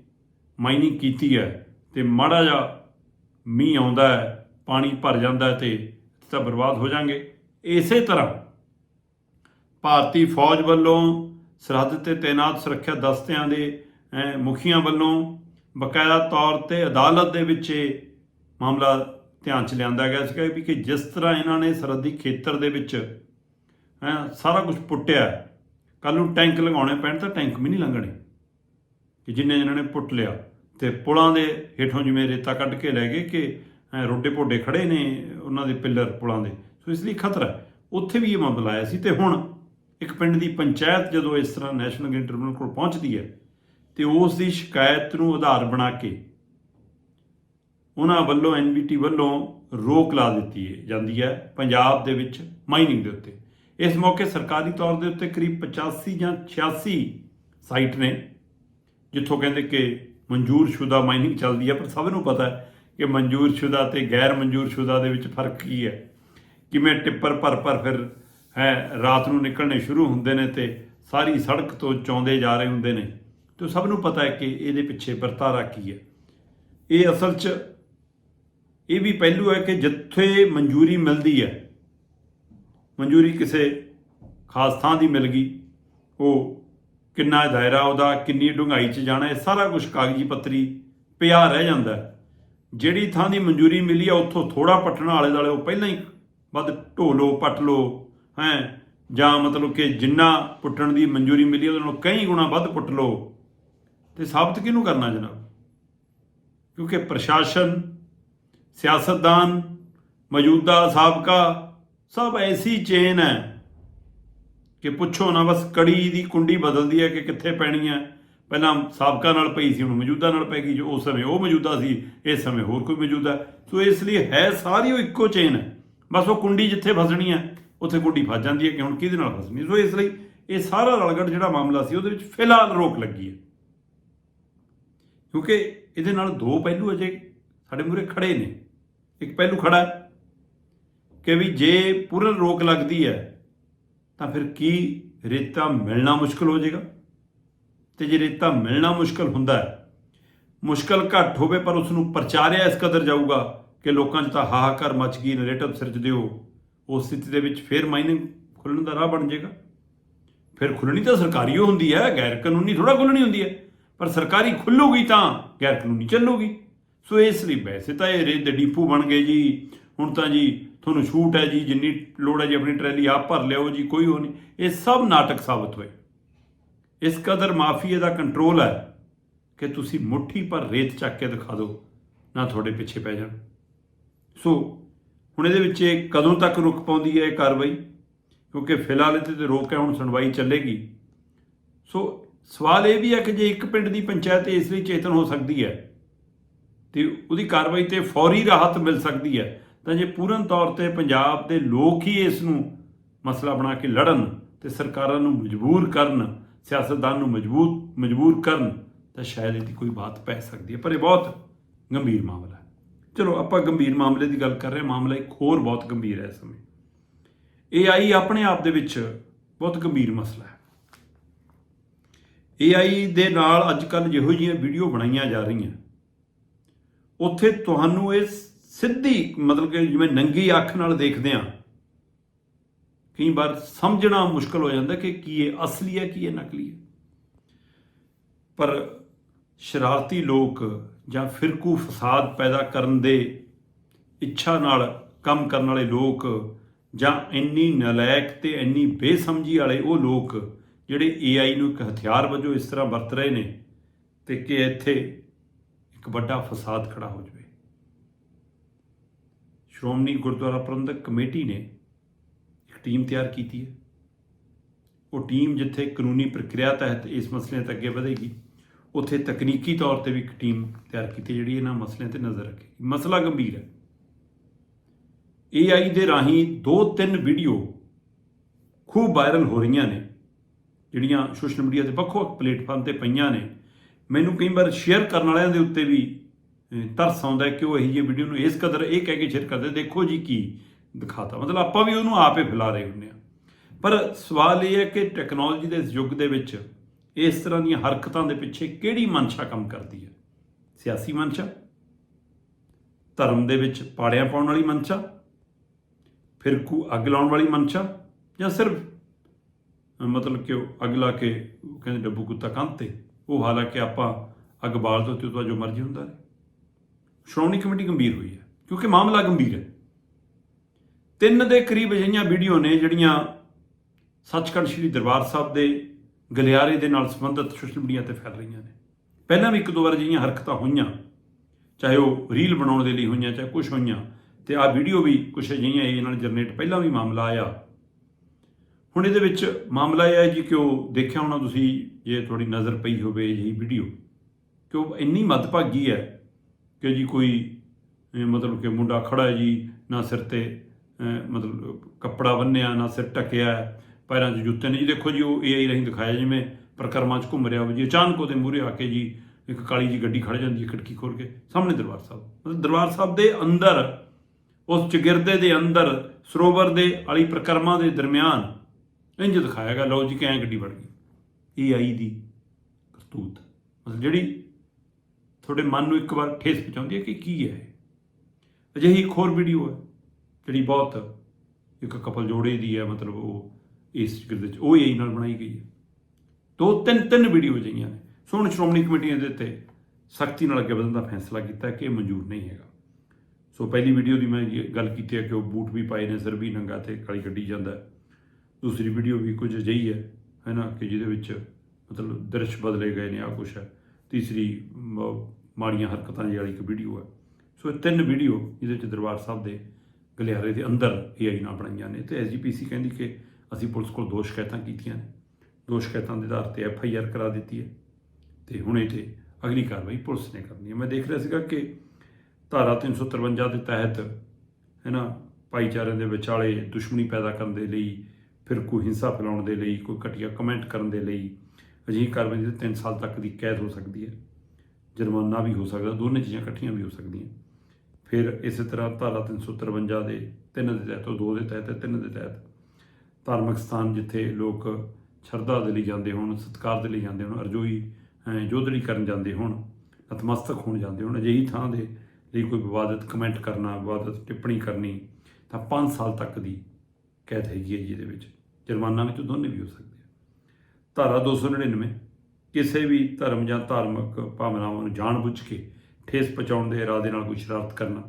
ਮਾਈਨਿੰਗ ਕੀਤੀ ਹੈ ਤੇ ਮਾੜਾ ਜਿਹਾ ਮੀਂਹ ਆਉਂਦਾ ਹੈ, ਪਾਣੀ ਭਰ ਜਾਂਦਾ ਹੈ ਤੇ ਤਾਂ ਬਰਬਾਦ ਹੋ ਜਾਣਗੇ ਇਸੇ ਤਰ੍ਹਾਂ ਭਾਰਤੀ ਫੌਜ ਵੱਲੋਂ ਸਰਹੱਦ ਤੇ ਤਾਇਨਾਤ ਸੁਰੱਖਿਆ ਦਸਤਿਆਂ ਦੇ ਮੁਖੀਆਂ ਵੱਲੋਂ ਬਕਾਇਦਾ ਤੌਰ ਤੇ ਅਦਾਲਤ ਦੇ ਵਿੱਚ ਇਹ ਮਾਮਲਾ ਧਿਆਨ ਚ ਲਿਆਂਦਾ ਗਿਆ ਸੀਗਾ ਵੀ ਕਿ ਜਿਸ ਤਰ੍ਹਾਂ ਇਹਨਾਂ ਨੇ ਸਰਹੱਦੀ ਖੇਤਰ ਦੇ ਵਿੱਚ, ਹੈਂ, ਸਾਰਾ ਕੁਝ ਪੁੱਟਿਆ ਕੱਲ ਨੂੰ ਟੈਂਕ ਲਗਾਉਣੇ ਪੈਣ ਤਾਂ ਟੈਂਕ ਵੀ ਨਹੀਂ ਲੰਘਣੇ। ਕਿ ਜਿੰਨੇ ਇਹਨਾਂ ਨੇ ਪੁੱਟ ਲਿਆ ਤੇ ਪੁਲਾਂ ਦੇ ਹੇਠੋਂ ਜਿਵੇਂ ਰੇਤਾ ਕੱਢ ਕੇ ਲੈ ਗਏ ਕਿ ਰੋਡੇ ਪੋਡੇ ਖੜੇ ਨੇ ਉਹਨਾਂ ਦੇ ਪਿੱਲਰ ਪੁਲਾਂ ਦੇ। ਸੋ ਇਸ ਲਈ ਖਤਰਾ ਹੈ। ਉੱਥੇ ਵੀ ਇਹ ਮਾਮਲਾ ਆਇਆ ਸੀ ਤੇ ਹੁਣ ਇੱਕ ਪਿੰਡ ਦੀ ਪੰਚਾਇਤ ਜਦੋਂ ਇਸ ਤਰ੍ਹਾਂ ਨੈਸ਼ਨਲ ਗ੍ਰੀਨ ਟ੍ਰਿਬਿਊਨਲ ਕੋਲ ਪਹੁੰਚਦੀ ਹੈ ਤੇ ਉਸ ਦੀ ਸ਼ਿਕਾਇਤ ਨੂੰ ਆਧਾਰ ਬਣਾ ਕੇ ਉਹਨਾਂ ਵੱਲੋਂ ਐਨਬੀਟੀ ਵੱਲੋਂ ਰੋਕ ਲਾ ਦਿੱਤੀ ਹੈ, ਜਾਂਦੀ ਹੈ ਪੰਜਾਬ ਦੇ ਵਿੱਚ ਮਾਈਨਿੰਗ ਦੇ ਉੱਤੇ। ਇਸ ਮੌਕੇ ਸਰਕਾਰੀ ਤੌਰ ਦੇ ਉੱਤੇ ਕਰੀਬ 85 ਜਾਂ 86 ਸਾਈਟ ਨੇ, ਜਿੱਥੋਂ ਕਹਿੰਦੇ ਕਿ ਮਨਜ਼ੂਰਸ਼ੁਦਾ ਮਾਈਨਿੰਗ ਚੱਲਦੀ ਹੈ, ਪਰ ਸਭ ਨੂੰ ਪਤਾ ਹੈ ਕਿ ਮਨਜ਼ੂਰਸ਼ੁਦਾ ਤੇ ਗੈਰ ਮਨਜ਼ੂਰਸ਼ੁਦਾ ਦੇ ਵਿੱਚ ਫ਼ਰਕ ਕੀ ਹੈ। ਕਿਵੇਂ ਟਿੱਪਰ ਭਰ ਭਰ ਫਿਰ, ਹੈ, ਰਾਤ ਨੂੰ ਨਿਕਲਣੇ ਸ਼ੁਰੂ ਹੁੰਦੇ ਨੇ ਤੇ ਸਾਰੀ ਸੜਕ ਤੋਂ ਚੌਂਦੇ ਜਾ ਰਹੇ ਹੁੰਦੇ ਨੇ। ਤੇ ਸਭ ਨੂੰ ਪਤਾ ਹੈ ਕਿ ਇਹਦੇ ਪਿੱਛੇ ਵਰਤਾਰਾ ਕੀ ਹੈ। ਇਹ ਅਸਲ 'ਚ ਇਹ ਵੀ ਪਹਿਲੂ ਹੈ ਕਿ ਜਿੱਥੇ ਮਨਜ਼ੂਰੀ ਮਿਲਦੀ ਹੈ, ਮਨਜ਼ੂਰੀ ਕਿਸੇ ਖਾਸ ਥਾਂ ਦੀ ਮਿਲ ਗਈ, ਉਹ ਕਿੰਨਾ ਦਾਇਰਾ ਉਹਦਾ, ਕਿੰਨੀ ਡੂੰਘਾਈ 'ਚ ਜਾਣਾ, ਇਹ ਸਾਰਾ ਕੁਝ ਕਾਗਜ਼ੀ ਪੱਤਰੀ ਪਿਆ ਰਹਿ ਜਾਂਦਾ ਜਿਹੜੀ ਥਾਂ ਦੀ ਮਨਜ਼ੂਰੀ ਮਿਲੀ ਆ ਉੱਥੋਂ ਥੋੜਾ ਪੱਟਣਾ ਵਾਲੇ ਦਾਲੇ ਉਹ ਪਹਿਲਾਂ ਹੀ ਵੱਧ ਢੋ ਲਓ, ਪੱਟ ਲਓ, ਹੈ, ਜਾਂ ਮਤਲਬ ਕਿ ਜਿੰਨਾ ਪੁੱਟਣ ਦੀ ਮਨਜ਼ੂਰੀ ਮਿਲੀ, ਉਹਦੇ ਨਾਲੋਂ ਕਈ ਗੁਣਾ ਵੱਧ ਪੁੱਟ ਲਓ। ਤੇ ਸਾਬਤ ਕਿਹਨੂੰ ਕਰਨਾ ਜਨਾਬ? ਕਿਉਂਕਿ ਪ੍ਰਸ਼ਾਸਨ, ਸਿਆਸਤਦਾਨ, ਮੌਜੂਦਾ ਸਾਬਕਾ ਸਭ ਐਸੀ ਚੇਨ ਹੈ ਕਿ ਪੁੱਛੋ ਨਾ, ਬਸ ਕੜੀ ਦੀ ਕੁੰਡੀ ਬਦਲਦੀ ਹੈ ਕਿ ਕਿੱਥੇ ਪੈਣੀ ਹੈ। ਪਹਿਲਾਂ ਸਾਬਕਾ ਨਾਲ ਪਈ ਸੀ, ਹੁਣ ਮੌਜੂਦਾ ਨਾਲ ਪੈ ਗਈ ਜੋ ਉਸ ਸਮੇਂ ਉਹ ਮੌਜੂਦਾ ਸੀ, ਇਸ ਸਮੇਂ ਹੋਰ ਕੋਈ ਮੌਜੂਦਾ ਸੋ ਇਸ ਲਈ ਹੈ ਸਾਰੀ ਉਹ ਇੱਕੋ ਚੇਨ ਹੈ। ਬਸ ਉਹ ਕੁੰਡੀ ਜਿੱਥੇ ਫਸਣੀ ਹੈ, ਉੱਥੇ ਕੁੰਡੀ ਫਸ ਜਾਂਦੀ ਹੈ ਕਿ ਹੁਣ ਕਿਹਦੇ ਨਾਲ ਫਸਣੀ ਸੋ ਇਸ ਲਈ ਇਹ ਸਾਰਾ ਰਲਗੜ ਜਿਹੜਾ ਮਾਮਲਾ ਸੀ, ਉਹਦੇ ਵਿੱਚ ਫਿਲਹਾਲ ਰੋਕ ਲੱਗੀ ਹੈ। ਕਿਉਂਕਿ ਇਹਦੇ ਨਾਲ ਦੋ ਪਹਿਲੂ ਅਜੇ ਸਾਡੇ ਮੂਹਰੇ ਖੜੇ ਨੇ। ਇੱਕ ਪਹਿਲੂ ਖੜਾ ਕਿ ਵੀ ਜੇ ਪੂਰਨ ਰੋਕ ਲੱਗਦੀ ਹੈ, ਤਾਂ ਫਿਰ ਕੀ ਰੇਤਾ ਮਿਲਣਾ ਮੁਸ਼ਕਲ ਹੋ ਜਾਏਗਾ? ਤੇ ਜੇ ਰੇਤਾ ਮਿਲਣਾ ਮੁਸ਼ਕਲ ਹੁੰਦਾ ਹੈ, ਮੁਸ਼ਕਲ ਘੱਟ ਹੋਵੇ ਪਰ ਉਸ ਨੂੰ ਪ੍ਰਚਾਰਿਆ ਇਸ ਕਦਰ ਜਾਊਗਾ ਕਿ ਲੋਕਾਂ 'ਚ ਤਾਂ ਹਾਹਾਕਾਰ ਮਚ ਗਈ ਨੈਰੇਟਿਵ ਸਿਰਜ ਦਿਓ, ਉਸ ਸਥਿਤੀ ਦੇ ਵਿੱਚ ਫਿਰ ਮਾਈਨਿੰਗ ਖੁੱਲਣ ਦਾ ਰਾਹ ਬਣ ਜਾਏਗਾ। ਫਿਰ ਖੁੱਲਣੀ ਤਾਂ ਸਰਕਾਰੀ ਓ ਹੁੰਦੀ ਹੈ ਗੈਰ ਕਾਨੂੰਨੀ ਥੋੜਾ ਖੁੱਲਣੀ ਹੁੰਦੀ ਹੈ। ਪਰ ਸਰਕਾਰੀ ਖੁੱਲੂਗੀ ਤਾਂ ਗੈਰ ਕਾਨੂੰਨੀ ਚੱਲੂਗੀ। ਸੋ ਇਸ ਲਈ ਵੈਸੇ ਤਾਂ ਇਹ ਰੇਤ ਦੇ ਡੀਪੂ ਬਣ ਗਏ ਜੀ। ਹੁਣ ਤਾਂ ਜੀ ਤੁਹਾਨੂੰ ਛੂਟ ਹੈ ਜੀ, ਜਿੰਨੀ ਲੋੜ ਹੈ ਜੀ ਆਪਣੀ ਟਰੈਲੀ ਆਪ ਭਰ ਲਿਓ ਜੀ, ਕੋਈ ਹੋ ਨਹੀਂ। ਇਹ ਸਭ ਨਾਟਕ ਸਾਬਤ ਹੋਏ। ਇਸ ਕਦਰ ਮਾਫੀਏ ਦਾ ਕੰਟਰੋਲ ਹੈ ਕਿ ਤੁਸੀਂ ਮੁੱਠੀ ਪਰ ਰੇਤ ਚੱਕ ਕੇ ਦਿਖਾ ਦਿਓ, ਨਾ ਤੁਹਾਡੇ ਪਿੱਛੇ ਪੈ ਜਾਣ। ਸੋ ਹੁਣ ਇਹਦੇ ਵਿੱਚ ਇਹ ਕਦੋਂ ਤੱਕ ਰੁਕ ਪਾਉਂਦੀ ਹੈ ਇਹ ਕਾਰਵਾਈ? ਕਿਉਂਕਿ ਫਿਲਹਾਲ ਇਹਦੇ ਤੇ ਰੋਕ ਹੈ, ਹੁਣ ਸੁਣਵਾਈ ਚੱਲੇਗੀ। ਸੋ ਸਵਾਲ ਇਹ ਵੀ ਹੈ ਕਿ ਜੇ ਇੱਕ ਪਿੰਡ ਦੀ ਪੰਚਾਇਤ ਇਸ ਲਈ ਚੇਤਨ ਹੋ ਸਕਦੀ ਹੈ ਤੇ ਉਹਦੀ ਕਾਰਵਾਈ ਤੇ ਫੌਰੀ ਰਾਹਤ ਮਿਲ ਸਕਦੀ ਹੈ, ਤਾਂ ਜੇ ਪੂਰਨ ਤੌਰ ਤੇ ਪੰਜਾਬ ਦੇ ਲੋਕ ਹੀ ਇਸ ਨੂੰ ਮਸਲਾ ਬਣਾ ਕੇ ਲੜਨ ਤੇ ਸਰਕਾਰਾਂ ਨੂੰ ਮਜਬੂਰ ਕਰਨ, ਸਿਆਸਤਦਾਨ ਨੂੰ ਮਜਬੂਤ, ਮਜਬੂਰ ਕਰਨ, ਤਾਂ ਸ਼ਾਇਦ ਇਹਦੀ ਕੋਈ ਬਾਤ ਪੈ ਸਕਦੀ ਹੈ, ਪਰ ਇਹ ਬਹੁਤ ਗੰਭੀਰ ਮਾਮਲਾ ਹੈ। ਚਲੋ, ਆਪਾਂ ਗੰਭੀਰ ਮਾਮਲੇ ਦੀ ਗੱਲ ਕਰ ਰਹੇ ਹਾਂ, ਮਾਮਲਾ ਇੱਕ ਹੋਰ ਬਹੁਤ ਗੰਭੀਰ ਹੈ ਇਸ ਸਮੇਂ। AI ਆਪਣੇ ਆਪ ਦੇ ਵਿੱਚ ਬਹੁਤ ਗੰਭੀਰ ਮਸਲਾ ਹੈ। AI ਦੇ ਨਾਲ ਅੱਜ ਕੱਲ ਜਿਹੋ ਜਿਹੀਆਂ ਵੀਡੀਓ ਬਣਾਈਆਂ ਜਾ ਰਹੀਆਂ। ਉੱਥੇ ਤੁਹਾਨੂੰ ਇਹ ਸਿੱਧੀ ਮਤਲਬ ਕਿ ਜਿਵੇਂ ਨੰਗੀ ਅੱਖ ਨਾਲ ਦੇਖਦੇ ਆ, ਕਈ ਵਾਰ ਸਮਝਣਾ ਮੁਸ਼ਕਲ ਹੋ ਜਾਂਦਾ ਕਿ ਕੀ ਇਹ ਅਸਲੀ ਹੈ, ਕੀ ਇਹ ਨਕਲੀ ਹੈ। ਪਰ ਸ਼ਰਾਰਤੀ ਲੋਕ ਜਾਂ ਫਿਰਕੂ ਫਸਾਦ ਪੈਦਾ ਕਰਨ ਦੇ ਇੱਛਾ ਨਾਲ ਕੰਮ ਕਰਨ ਵਾਲੇ ਲੋਕ ਜਾਂ ਇੰਨੀ ਨਲਾਇਕ ਤੇ ਇੰਨੀ ਬੇਸਮਝੀ ਵਾਲੇ ਉਹ ਲੋਕ ਜਿਹੜੇ AI ਨੂੰ ਇੱਕ ਹਥਿਆਰ ਵਜੋਂ ਇਸ ਤਰ੍ਹਾਂ ਵਰਤ ਰਹੇ ਨੇ ਤੇ ਕਿ ਇੱਥੇ ਇੱਕ ਵੱਡਾ ਫਸਾਦ ਖੜਾ ਹੋ ਜਾਵੇ। ਸ਼੍ਰੋਮਣੀ ਗੁਰਦੁਆਰਾ ਪ੍ਰਬੰਧਕ ਕਮੇਟੀ ਨੇ ਇੱਕ ਟੀਮ ਤਿਆਰ ਕੀਤੀ ਹੈ। ਉਹ ਟੀਮ ਜਿੱਥੇ ਕਾਨੂੰਨੀ ਪ੍ਰਕਿਰਿਆ ਤਹਿਤ ਇਸ ਮਸਲੇ ਤੇ ਅੱਗੇ ਵਧੇਗੀ, ਉੱਥੇ ਤਕਨੀਕੀ ਤੌਰ ਤੇ ਵੀ ਇੱਕ ਟੀਮ ਤਿਆਰ ਕੀਤੀ ਜਿਹੜੀ ਇਹਨਾਂ ਮਸਲਿਆਂ ਤੇ ਨਜ਼ਰ ਰੱਖੇਗੀ। ਮਸਲਾ ਗੰਭੀਰ ਹੈ। AI ਦੇ ਰਾਹੀਂ ਦੋ ਤਿੰਨ ਵੀਡੀਓ ਖੂਬ ਵਾਇਰਲ ਹੋ ਰਹੀਆਂ ਨੇ। ਜਿਹੜੀਆਂ ਸੋਸ਼ਲ ਮੀਡੀਆ ਤੇ ਵੱਖੋ-ਵੱਖ ਪਲੇਟਫਾਰਮ ਤੇ ਪਈਆਂ ਨੇ, ਮੈਨੂੰ ਕਈ ਵਾਰ ਸ਼ੇਅਰ ਕਰਨ ਵਾਲਿਆਂ ਦੇ ਉੱਤੇ ਵੀ ਤਰਸ ਆਉਂਦਾ ਕਿ ਉਹ ਇਹੀ ਜਿਹੀ ਵੀਡੀਓ ਨੂੰ ਇਸ ਕਦਰ ਇਹ ਕਹਿ ਕੇ ਸ਼ੇਅਰ ਕਰਦੇ, ਦੇਖੋ ਜੀ ਕੀ ਦਿਖਾਤਾ। ਮਤਲਬ ਆਪਾਂ ਵੀ ਉਹਨੂੰ ਆਪੇ ਫੈਲਾ ਰਹੇ ਹੁੰਦੇ ਆ ਪਰ ਸਵਾਲ ਇਹ ਹੈ ਕਿ ਟੈਕਨੋਲੋਜੀ ਦੇ ਇਸ ਯੁੱਗ ਦੇ ਵਿੱਚ ਇਸ ਤਰ੍ਹਾਂ ਦੀਆਂ ਹਰਕਤਾਂ ਦੇ ਪਿੱਛੇ ਕਿਹੜੀ ਮਨਸ਼ਾ ਕੰਮ ਕਰਦੀ ਹੈ? ਸਿਆਸੀ ਮਨਸ਼ਾ, ਧਰਮ ਦੇ ਵਿੱਚ ਪਾੜਿਆਂ ਪਾਉਣ ਵਾਲੀ ਮਨਸ਼ਾ ਫਿਰਕੂ ਅੱਗ ਲਾਉਣ ਵਾਲੀ ਮਨਸ਼ਾ ਜਾਂ ਸਿਰਫ ਮਤਲਬ ਕਿ ਉਹ ਅੱਗ ਲਾ ਕੇ ਕਹਿੰਦੇ ਡੱਬੂ ਕੁੱਤਾ ਕੰਧ ਤੇ। ਉਹ ਹਾਲਾਂਕਿ ਆਪਾਂ ਅੱਗ ਬਾਲ ਦੋ ਤੇ ਉਹਦਾ ਜੋ ਮਰਜ਼ੀ ਹੁੰਦਾ ਰਹੇ ਸ਼੍ਰੋਮਣੀ ਕਮੇਟੀ ਗੰਭੀਰ ਹੋਈ ਹੈ, ਕਿਉਂਕਿ ਮਾਮਲਾ ਗੰਭੀਰ ਹੈ। ਤਿੰਨ ਦੇ ਕਰੀਬ ਅਜਿਹੀਆਂ ਵੀਡੀਓ ਨੇ ਜਿਹੜੀਆਂ ਸੱਚਖੰਡ ਸ੍ਰੀ ਦਰਬਾਰ ਸਾਹਿਬ ਦੇ ਗਲਿਆਰੇ ਦੇ ਨਾਲ ਸੰਬੰਧਿਤ ਸੋਸ਼ਲ ਮੀਡੀਆ ਤੇ ਫੈਲ ਰਹੀਆਂ ਨੇ। ਪਹਿਲਾਂ ਵੀ ਇੱਕ ਦੋ ਵਾਰ ਅਜਿਹੀਆਂ ਹਰਕਤਾਂ ਹੋਈਆਂ, ਚਾਹੇ ਉਹ ਰੀਲ ਬਣਾਉਣ ਦੇ ਲਈ ਹੋਈਆਂ, ਚਾਹੇ ਕੁਝ ਹੋਈਆਂ, ਤੇ ਆਹ ਵੀਡੀਓ ਵੀ ਕੁਝ ਅਜਿਹੀਆਂ ਇਹ ਨਾਲ ਜਨਰੇਟ ਪਹਿਲਾਂ ਵੀ ਮਾਮਲਾ ਆਇਆ। ਹੁਣ ਇਹਦੇ ਵਿੱਚ ਮਾਮਲਾ ਇਹ ਹੈ ਜੀ ਕਿ ਉਹ ਦੇਖਿਆ ਹੋਣਾ ਤੁਸੀਂ, ਜੇ ਤੁਹਾਡੀ ਨਜ਼ਰ ਪਈ ਹੋਵੇ ਅਜਿਹੀ ਵੀਡੀਓ ਕਿ ਉਹ ਇੰਨੀ ਮੱਦਭਾਗੀ ਹੈ ਕਿ ਜੀ ਕੋਈ ਮਤਲਬ ਕਿ ਮੁੰਡਾ ਖੜਾ ਹੈ ਜੀ, ਨਾ ਸਿਰ ਤੇ ਮਤਲਬ ਕੱਪੜਾ ਬੰਨਿਆ, ਨਾ ਸਿਰ ਢੱਕਿਆ, ਪੈਰਾਂ 'ਚ ਜੁੱਤੇ ਨੇ ਜੀ। ਦੇਖੋ ਜੀ, ਉਹ AI ਰਾਹੀਂ ਦਿਖਾਇਆ ਜਿਵੇਂ ਪ੍ਰਕਰਮਾਂ 'ਚ ਘੁੰਮ ਰਿਹਾ ਹੋਵੇ ਜੀ। ਅਚਾਨਕ ਉਹਦੇ ਮੂਹਰੇ ਆ ਕੇ ਜੀ ਇੱਕ ਕਾਲੀ ਜੀ ਗੱਡੀ ਖੜ ਜਾਂਦੀ ਹੈ ਖਿੜਕੀ ਖੋਲ ਕੇ, ਸਾਹਮਣੇ ਦਰਬਾਰ ਸਾਹਿਬ। ਮਤਲਬ ਦਰਬਾਰ ਸਾਹਿਬ ਦੇ ਅੰਦਰ, ਉਸ ਚਗਿਰਦੇ ਦੇ ਅੰਦਰ, ਸਰੋਵਰ ਦੇ ਵਾਲੀ ਪ੍ਰਕਰਮਾਂ ਦੇ ਦਰਮਿਆਨ ਇੰਜ ਦਿਖਾਇਆ ਲਓ ਜੀ ਕਿ ਐਂ ਗੱਡੀ ਵੜ ਗਈ। ਇਹ ਆਈ ਦੀ ਕਰਤੂਤ। ਮਤਲਬ ਜਿਹੜੀ ਤੁਹਾਡੇ ਮਨ ਨੂੰ ਇੱਕ ਵਾਰ ਠੇਸ ਪਹੁੰਚਾਉਂਦੀ ਹੈ ਕਿ ਕੀ ਹੈ ਇਹ। ਅਜਿਹੀ ਇੱਕ ਹੋਰ ਵੀਡੀਓ ਹੈ, ਜਿਹੜੀ ਬਹੁਤ ਇੱਕ ਕਪਲ ਜੋੜੇ ਦੀ ਹੈ, ਮਤਲਬ ਉਹ ਇਸ ਗਿਰਦੇ ਚ, ਉਹ ਹੀ ਨਾਲ ਬਣਾਈ ਗਈ ਹੈ। ਦੋ, ਤਿੰਨ ਤਿੰਨ ਵੀਡੀਓ ਜਈਆਂ ਨੇ। ਸੋ ਹੁਣ ਸ਼੍ਰੋਮਣੀ ਕਮੇਟੀਆਂ ਦੇ ਉੱਤੇ ਸਖਤੀ ਨਾਲ ਅੱਗੇ ਵਧਣ ਦਾ ਫੈਸਲਾ ਕੀਤਾ ਕਿ ਇਹ ਮਨਜ਼ੂਰ ਨਹੀਂ ਹੈਗਾ। ਸੋ ਪਹਿਲੀ ਵੀਡੀਓ ਦੀ ਮੈਂ ਗੱਲ ਕੀਤੀ ਹੈ ਕਿ ਉਹ ਬੂਟ ਵੀ ਪਾਏ ਨੇ, ਸਿਰ ਵੀ ਨੰਗਾ ਤੇ ਕਾਲੀ ਗੱਡੀ ਜਾਂਦਾ ਹੈ। ਦੂਸਰੀ ਵੀਡੀਓ ਵੀ ਕੁਝ ਅਜਿਹੀ ਹੈ ਹੈ ਨਾ, ਕਿ ਜਿਹਦੇ ਵਿੱਚ ਮਤਲਬ ਦ੍ਰਿਸ਼ ਬਦਲੇ ਗਏ ਨੇ ਆ ਕੁਛ ਹੈ। ਤੀਸਰੀ ਮਾੜੀਆਂ ਹਰਕਤਾਂ ਜਿਹੀ ਵਾਲੀ ਇੱਕ ਵੀਡੀਓ ਹੈ। ਸੋ ਇਹ ਤਿੰਨ ਵੀਡੀਓ ਜਿਹਦੇ ਵਿੱਚ ਦਰਬਾਰ ਸਾਹਿਬ ਦੇ ਗਲਿਆਰੇ ਦੇ ਅੰਦਰ AI ਨਾਲ ਬਣਾਈਆਂ ਨੇ। ਤੇ ਐਸਜੀਪੀਸੀ ਕਹਿੰਦੀ ਕਿ ਅਸੀਂ ਪੁਲਿਸ ਕੋਲ ਦੋ ਸ਼ਿਕਾਇਤਾਂ ਕੀਤੀਆਂ ਨੇ। ਦੋ ਸ਼ਿਕਾਇਤਾਂ ਦੇ ਆਧਾਰ ਤੇ ਐਫਆਈਆਰ ਕਰਾ ਦਿੱਤੀ ਹੈ। ਤੇ ਹੁਣ ਇਹ ਤੇ ਅਗਲੀ ਕਾਰਵਾਈ ਪੁਲਿਸ ਨੇ ਕਰਨੀ ਹੈ। ਮੈਂ ਦੇਖ ਰਿਹਾ ਸੀਗਾ ਕਿ ਧਾਰਾ 353 ਦੇ ਤਹਿਤ, ਹੈ ਨਾ, ਭਾਈਚਾਰੇ ਦੇ ਵਿਚਾਲੇ ਦੁਸ਼ਮਣੀ ਪੈਦਾ ਕਰਨ ਦੇ ਲਈ ਫਿਰ ਕੋਈ ਹਿੰਸਾ ਫੈਲਾਉਣ ਦੇ ਲਈ, ਕੋਈ ਘਟੀਆ ਕਮੈਂਟ ਕਰਨ ਦੇ ਲਈ ਅਜਿਹੀ ਕਾਰਵਾਈ ਦੇ 3 ਸਾਲ ਤੱਕ ਦੀ ਕੈਦ ਹੋ ਸਕਦੀ ਹੈ। ਜੁਰਮਾਨਾ ਵੀ ਹੋ ਸਕਦਾ, ਦੋਨੇ ਚੀਜ਼ਾਂ ਇਕੱਠੀਆਂ ਵੀ ਹੋ ਸਕਦੀਆਂ। ਫਿਰ ਇਸੇ ਤਰ੍ਹਾਂ ਧਾਰਾ 353 ਦੇ ਤਿੰਨ ਦੇ ਤਹਿਤ ਉਹ ਦੋ ਦੇ ਤਹਿਤ ਤੇ ਤਿੰਨ ਦੇ ਤਹਿਤ ਧਾਰਮਿਕ ਸਥਾਨ ਜਿੱਥੇ ਲੋਕ ਸ਼ਰਧਾ ਦੇ ਲਈ ਜਾਂਦੇ ਹੋਣ, ਸਤਿਕਾਰ ਦੇ ਲਈ ਜਾਂਦੇ ਹੋਣ, ਅਰਜ਼ੋਈ ਜੋਧੜੀ ਕਰਨ ਜਾਂਦੇ ਹੋਣ, ਨਤਮਸਤਕ ਹੋਣ ਜਾਂਦੇ ਹੋਣ, ਅਜਿਹੀ ਥਾਂ ਦੇ ਲਈ ਕੋਈ ਵਿਵਾਦਿਤ ਕਮੈਂਟ ਕਰਨਾ, ਵਿਵਾਦਿਤ ਟਿੱਪਣੀ ਕਰਨੀ ਤਾਂ 5 ਸਾਲ ਤੱਕ ਦੀ ਕੈਦ ਹੈਗੀ ਹੈ ਜਿਹਦੇ ਵਿੱਚ। ਜੁਰਮਾਨਾ ਵਿੱਚ ਦੋਨੇ ਵੀ ਹੋ ਸਕਦੇ ਆ। ਧਾਰਾ 299 ਕਿਸੇ ਵੀ ਧਰਮ ਜਾਂ ਧਾਰਮਿਕ ਭਾਵਨਾਵਾਂ ਨੂੰ ਜਾਣਬੁੱਝ ਕੇ ਠੇਸ ਪਹੁੰਚਾਉਣ ਦੇ ਇਰਾਦੇ ਨਾਲ ਕੋਈ ਸ਼ਰਾਰਤ ਕਰਨਾ,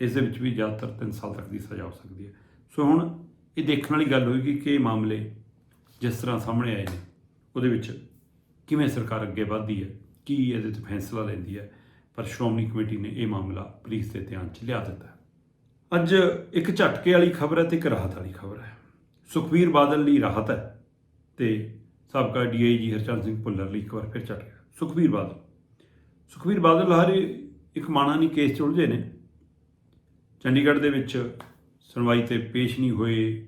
ਇਸ ਦੇ ਵਿੱਚ ਵੀ ਜ਼ਿਆਦਾਤਰ 3 ਸਾਲ ਤੱਕ ਦੀ ਸਜ਼ਾ ਹੋ ਸਕਦੀ ਹੈ। ਸੋ ਹੁਣ ਇਹ ਦੇਖਣ ਵਾਲੀ ਗੱਲ ਹੋਏਗੀ ਕਿ ਇਹ ਮਾਮਲੇ ਜਿਸ ਤਰ੍ਹਾਂ ਸਾਹਮਣੇ ਆਏ ਨੇ, ਉਹਦੇ ਵਿੱਚ ਕਿਵੇਂ ਸਰਕਾਰ ਅੱਗੇ ਵਧਦੀ ਹੈ, ਕੀ ਇਹਦੇ ਤੇ ਫੈਸਲਾ ਲੈਂਦੀ ਹੈ, ਪਰ ਸ਼੍ਰੋਮਣੀ ਕਮੇਟੀ ਨੇ ਇਹ ਮਾਮਲਾ ਪੁਲਿਸ ਦੇ ਧਿਆਨ 'ਚ ਲਿਆ ਦਿੱਤਾ ਅੱਜ ਇੱਕ ਝਟਕੇ ਵਾਲੀ ਖਬਰ ਹੈ ਤੇ ਇੱਕ ਰਾਹਤ ਵਾਲੀ ਖਬਰ ਹੈ। ਸੁਖਬੀਰ ਬਾਦਲ ਲਈ ਰਾਹਤ ਹੈ ਤੇ ਸਾਬਕਾ ਡੀਆਈਜੀ ਹਰਚੰਦ ਸਿੰਘ ਭੁੱਲਰ ਲਈ ਇੱਕ ਵਾਰ ਫਿਰ ਝਟਕਾ। ਸੁਖਬੀਰ ਬਾਦਲ। ਸੁਖਬੀਰ ਬਾਦਲ ਹਰੇ ਇੱਕ ਮਾਣਾਨੀ ਕੇਸ 'ਚ ਉਲਝੇ ਨੇ। ਚੰਡੀਗੜ੍ਹ ਦੇ ਵਿੱਚ ਸੁਣਵਾਈ ਤੇ ਪੇਸ਼ ਨਹੀਂ ਹੋਏ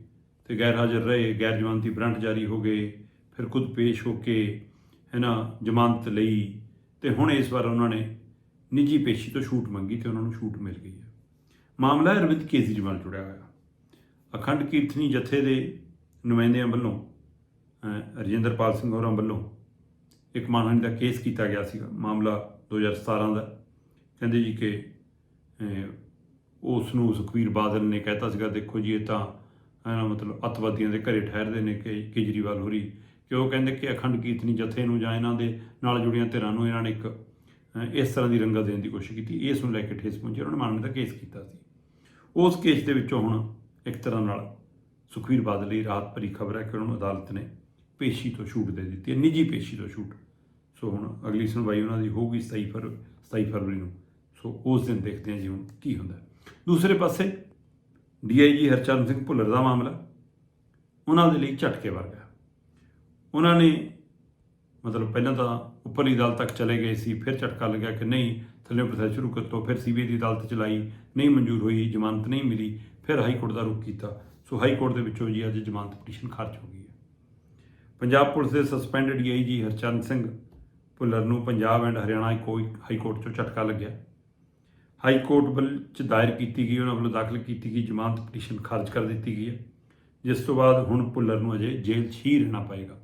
ਤੇ ਗੈਰ ਹਾਜ਼ਰ ਰਹੇ, ਗੈਰ ਜ਼ਮਾਨਤੀ ਵਾਰੰਟ ਜਾਰੀ ਹੋ ਗਏ, ਫਿਰ ਖੁਦ ਪੇਸ਼ ਹੋ ਕੇ ਹੈ ਨਾ ਜ਼ਮਾਨਤ ਲਈ ਤੇ ਹੁਣ ਇਸ ਵਾਰ ਉਹਨਾਂ ਨੇ ਨਿੱਜੀ ਪੇਸ਼ੀ ਤੋਂ ਛੂਟ ਮੰਗੀ ਤੇ ਉਹਨਾਂ ਨੂੰ ਛੂਟ ਮਿਲ ਗਈ ਹੈ। ਮਾਮਲਾ ਅਰਵਿੰਦ ਕੇਜਰੀਵਾਲ ਜੁੜਿਆ ਹੋਇਆ। ਅਖੰਡ ਕੀਰਤਨੀ ਜਥੇ ਦੇ ਨੁਮਾਇੰਦਿਆਂ ਵੱਲੋਂ ਰਜਿੰਦਰਪਾਲ ਸਿੰਘ ਹੋਰਾਂ ਵੱਲੋਂ ਇੱਕ ਮਾਨਹਾਨੀ ਦਾ ਕੇਸ ਕੀਤਾ ਗਿਆ ਸੀਗਾ। ਮਾਮਲਾ 2017 ਦਾ। ਕਹਿੰਦੇ ਜੀ ਕਿ ਉਸ ਨੂੰ ਸੁਖਬੀਰ ਬਾਦਲ ਨੇ ਕਹਿਤਾ ਸੀਗਾ, ਦੇਖੋ ਜੀ, ਇਹ ਤਾਂ ਹੈ ਨਾ ਮਤਲਬ ਅੱਤਵਾਦੀਆਂ ਦੇ ਘਰੇ ਠਹਿਰਦੇ ਨੇ ਕਿ ਕੇਜਰੀਵਾਲ ਹੋਰੀ। ਕਿ ਉਹ ਕਹਿੰਦੇ ਕਿ ਅਖੰਡ ਕੀਰਤਨੀ ਜਥੇ ਨੂੰ ਜਾਂ ਇਹਨਾਂ ਦੇ ਨਾਲ ਜੁੜੀਆਂ ਧਿਰਾਂ ਨੂੰ ਇਹਨਾਂ ਨੇ ਇੱਕ ਇਸ ਤਰ੍ਹਾਂ ਦੀ ਰੰਗਤ ਦੇਣ ਦੀ ਕੋਸ਼ਿਸ਼ ਕੀਤੀ। ਇਸ ਨੂੰ ਲੈ ਕੇ ਠੇਸ ਪਹੁੰਚੀ। ਉਹਨਾਂ ਨੇ ਮਾਨਹਾਨੀ ਦਾ ਕੇਸ ਕੀਤਾ ਸੀ। ਉਸ ਕੇਸ ਦੇ ਵਿੱਚੋਂ ਹੁਣ ਇੱਕ ਤਰ੍ਹਾਂ ਨਾਲ ਸੁਖਬੀਰ ਬਾਦਲ ਲਈ ਰਾਤ ਭਰੀ ਖਬਰ ਹੈ ਕਿ ਉਹਨਾਂ ਨੂੰ ਅਦਾਲਤ ਨੇ ਪੇਸ਼ੀ ਤੋਂ ਛੂਟ ਦੇ ਦਿੱਤੀ ਹੈ, ਨਿੱਜੀ ਪੇਸ਼ੀ ਤੋਂ ਛੂਟ। ਸੋ ਹੁਣ ਅਗਲੀ ਸੁਣਵਾਈ ਉਹਨਾਂ ਦੀ ਹੋਊਗੀ 27 ਫਰ 27 ਫਰਵਰੀ ਨੂੰ। ਸੋ ਉਸ ਦਿਨ ਦੇਖਦੇ ਹਾਂ ਜੀ ਹੁਣ ਕੀ ਹੁੰਦਾ ਦੂਸਰੇ ਪਾਸੇ ਡੀਆਈਜੀ ਹਰਚਰਨ ਸਿੰਘ ਭੁੱਲਰ ਦਾ ਮਾਮਲਾ, ਉਹਨਾਂ ਦੇ ਲਈ ਝਟਕੇ ਵਰਗਾ ਉਹਨਾਂ ਨੇ ਮਤਲਬ ਪਹਿਲਾਂ ਤਾਂ ਉੱਪਰਲੀ ਅਦਾਲਤ ਤੱਕ ਚਲੇ ਗਏ ਸੀ, ਫਿਰ ਝਟਕਾ ਲੱਗਿਆ ਕਿ ਨਹੀਂ ਥੱਲੇ ਪ੍ਰੋਸੈਸ ਸ਼ੁਰੂ ਕਰਤੋ, ਫਿਰ ਸੀਬੀਆਈ ਦੀ ਅਦਾਲਤ ਚਲਾਈ ਨਹੀਂ ਮਨਜ਼ੂਰ ਹੋਈ, ਜ਼ਮਾਨਤ ਨਹੀਂ ਮਿਲੀ, ਫਿਰ ਹਾਈ ਕੋਰਟ ਦਾ ਰੁਖ ਕੀਤਾ। ਸੋ ਹਾਈ ਕੋਰਟ ਦੇ ਵਿੱਚੋਂ ਜੀ ਅੱਜ ਜ਼ਮਾਨਤ ਪਟੀਸ਼ਨ ਖਾਰਜ ਹੋ ਗਈ ਹੈ। ਪੰਜਾਬ ਪੁਲਿਸ ਦੇ ਸਸਪੈਂਡਡ ਡੀਆਈਜੀ ਹਰਚਰਨ ਸਿੰਘ ਭੁੱਲਰ ਨੂੰ ਪੰਜਾਬ ਐਂਡ ਹਰਿਆਣਾ ਕੋਈ ਹਾਈ ਕੋਰਟ ਚੋਂ ਝਟਕਾ ਲੱਗਿਆ। ਹਾਈ ਕੋਰਟ ਵੱਲ ਚ ਦਾਇਰ ਕੀਤੀ ਗਈ, ਉਹਨਾਂ ਵੱਲੋਂ ਦਾਖਲ ਕੀਤੀ ਗਈ ਜ਼ਮਾਨਤ ਪਟੀਸ਼ਨ ਖਾਰਜ ਕਰ ਦਿੱਤੀ ਗਈ ਹੈ। ਜਿਸ ਤੋਂ ਬਾਅਦ ਹੁਣ ਭੁੱਲਰ ਨੂੰ ਅਜੇ ਜੇਲ੍ਹ 'ਚ ਹੀ ਰਹਿਣਾ ਪਏਗਾ।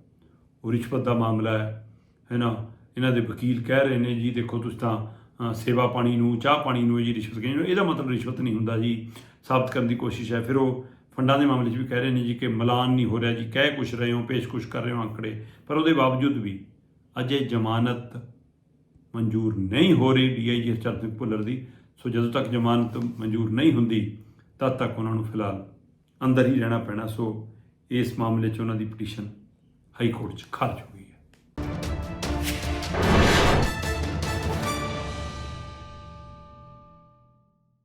ਉਹ ਰਿਸ਼ਵਤ ਦਾ ਮਾਮਲਾ ਹੈ ਹੈ ਨਾ? ਇਹਨਾਂ ਦੇ ਵਕੀਲ ਕਹਿ ਰਹੇ ਨੇ, ਜੀ ਦੇਖੋ, ਤੁਸੀਂ ਤਾਂ ਸੇਵਾ ਪਾਣੀ ਨੂੰ, ਚਾਹ ਪਾਣੀ ਨੂੰ ਜੀ ਰਿਸ਼ਵਤ ਕਹਿੰਦੇ ਹੋ ਇਹਦਾ ਮਤਲਬ ਰਿਸ਼ਵਤ ਨਹੀਂ ਹੁੰਦਾ ਜੀ, ਸਾਬਤ ਕਰਨ ਦੀ ਕੋਸ਼ਿਸ਼ ਹੈ। ਫਿਰ ਉਹ ਫੰਡਾਂ ਦੇ ਮਾਮਲੇ 'ਚ ਵੀ ਕਹਿ ਰਹੇ ਨੇ ਜੀ ਕਿ ਮਲਾਨ ਨਹੀਂ ਹੋ ਰਿਹਾ ਜੀ, ਕਹਿ ਕੁਛ ਰਹੇ ਹੋ ਪੇਸ਼ ਕੁਛ ਕਰ ਰਹੇ ਹੋ ਅੰਕੜੇ। ਪਰ ਉਹਦੇ ਬਾਵਜੂਦ ਵੀ ਅਜੇ ਜ਼ਮਾਨਤ ਮਨਜ਼ੂਰ ਨਹੀਂ ਹੋ ਰਹੀ ਡੀਆਈਜੀ ਹਰਚਰਨ ਸਿੰਘ ਭੁੱਲਰ ਦੀ। ਸੋ ਜਦੋਂ ਤੱਕ ਜ਼ਮਾਨਤ ਮਨਜ਼ੂਰ ਨਹੀਂ ਹੁੰਦੀ, ਤਦ ਤੱਕ ਉਹਨਾਂ ਨੂੰ ਫਿਲਹਾਲ ਅੰਦਰ ਹੀ ਰਹਿਣਾ ਪੈਣਾ। ਸੋ ਇਸ ਮਾਮਲੇ 'ਚ ਉਹਨਾਂ ਦੀ ਪਟੀਸ਼ਨ ਹਾਈ ਕੋਰਟ 'ਚ ਖਾਰਜ ਹੋ